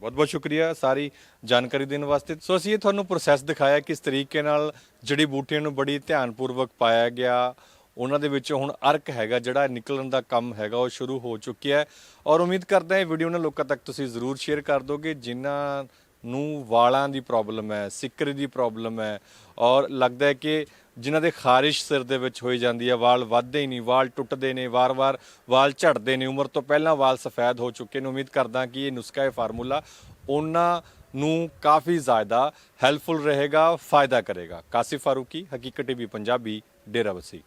ਬਹੁਤ ਬਹੁਤ ਸ਼ੁਕਰੀਆ ਸਾਰੀ ਜਾਣਕਾਰੀ ਦੇਣ ਵਾਸਤੇ। ਸੋ ਅਸੀਂ ਇਹ ਤੁਹਾਨੂੰ ਪ੍ਰੋਸੈਸ ਦਿਖਾਇਆ ਕਿਸ ਤਰੀਕੇ ਨਾਲ ਜੜੀ ਬੂਟੀਆਂ ਨੂੰ ਬੜੀ ਧਿਆਨਪੂਰਵਕ ਪਾਇਆ ਗਿਆ ਉਹਨਾਂ ਦੇ ਵਿੱਚੋਂ ਹੁਣ ਅਰਕ ਹੈਗਾ, ਜਿਹੜਾ ਨਿਕਲਣ ਦਾ ਕੰਮ ਹੈਗਾ, ਉਹ ਸ਼ੁਰੂ ਹੋ ਚੁੱਕਿਆ ਹੈ। ਔਰ ਉਮੀਦ ਕਰਦਾ ਹਾਂ ਇਹ ਵੀਡੀਓ ਉਹਨਾਂ ਲੋਕਾਂ ਤੱਕ ਤੁਸੀਂ ਜ਼ਰੂਰ ਸ਼ੇਅਰ ਕਰ ਦੋਗੇ। ਜਿਨ੍ਹਾਂ ਨੂੰ ਵਾਲਾਂ ਦੀ ਪ੍ਰੋਬਲਮ ਹੈ, ਸਿੱਕਰੀ ਦੀ ਪ੍ਰੋਬਲਮ ਹੈ, ਔਰ ਲੱਗਦਾ ਹੈ ਕਿ ਜਿਨ੍ਹਾਂ ਦੇ ਖਾਰਿਸ਼ ਸਿਰ ਦੇ ਵਿੱਚ ਹੋਈ ਜਾਂਦੀ ਹੈ, ਵਾਲ ਵੱਧਦੇ ਹੀ ਨਹੀਂ, ਵਾਲ ਟੁੱਟਦੇ ਨੇ, ਵਾਰ-ਵਾਰ ਵਾਲ ਝੜਦੇ ਨੇ, ਉਮਰ ਤੋਂ ਪਹਿਲਾਂ ਵਾਲ ਸਫੈਦ ਹੋ ਚੁੱਕੇ ਨੇ। ਉਮੀਦ ਕਰਦਾ ਕਿ ਇਹ ਨੁਸਖਾ, ਇਹ ਫਾਰਮੂਲਾ ਉਹਨਾਂ ਨੂੰ ਕਾਫੀ ਜ਼ਿਆਦਾ ਹੈਲਪਫੁਲ ਰਹੇਗਾ, ਫਾਇਦਾ ਕਰੇਗਾ। ਕਾਸਿਫ ਫਾਰੂਕੀ, ਹਕੀਕਤ ਟੀਵੀ, ਪੰਜਾਬੀ ਡੇਰਾਬੱਸੀ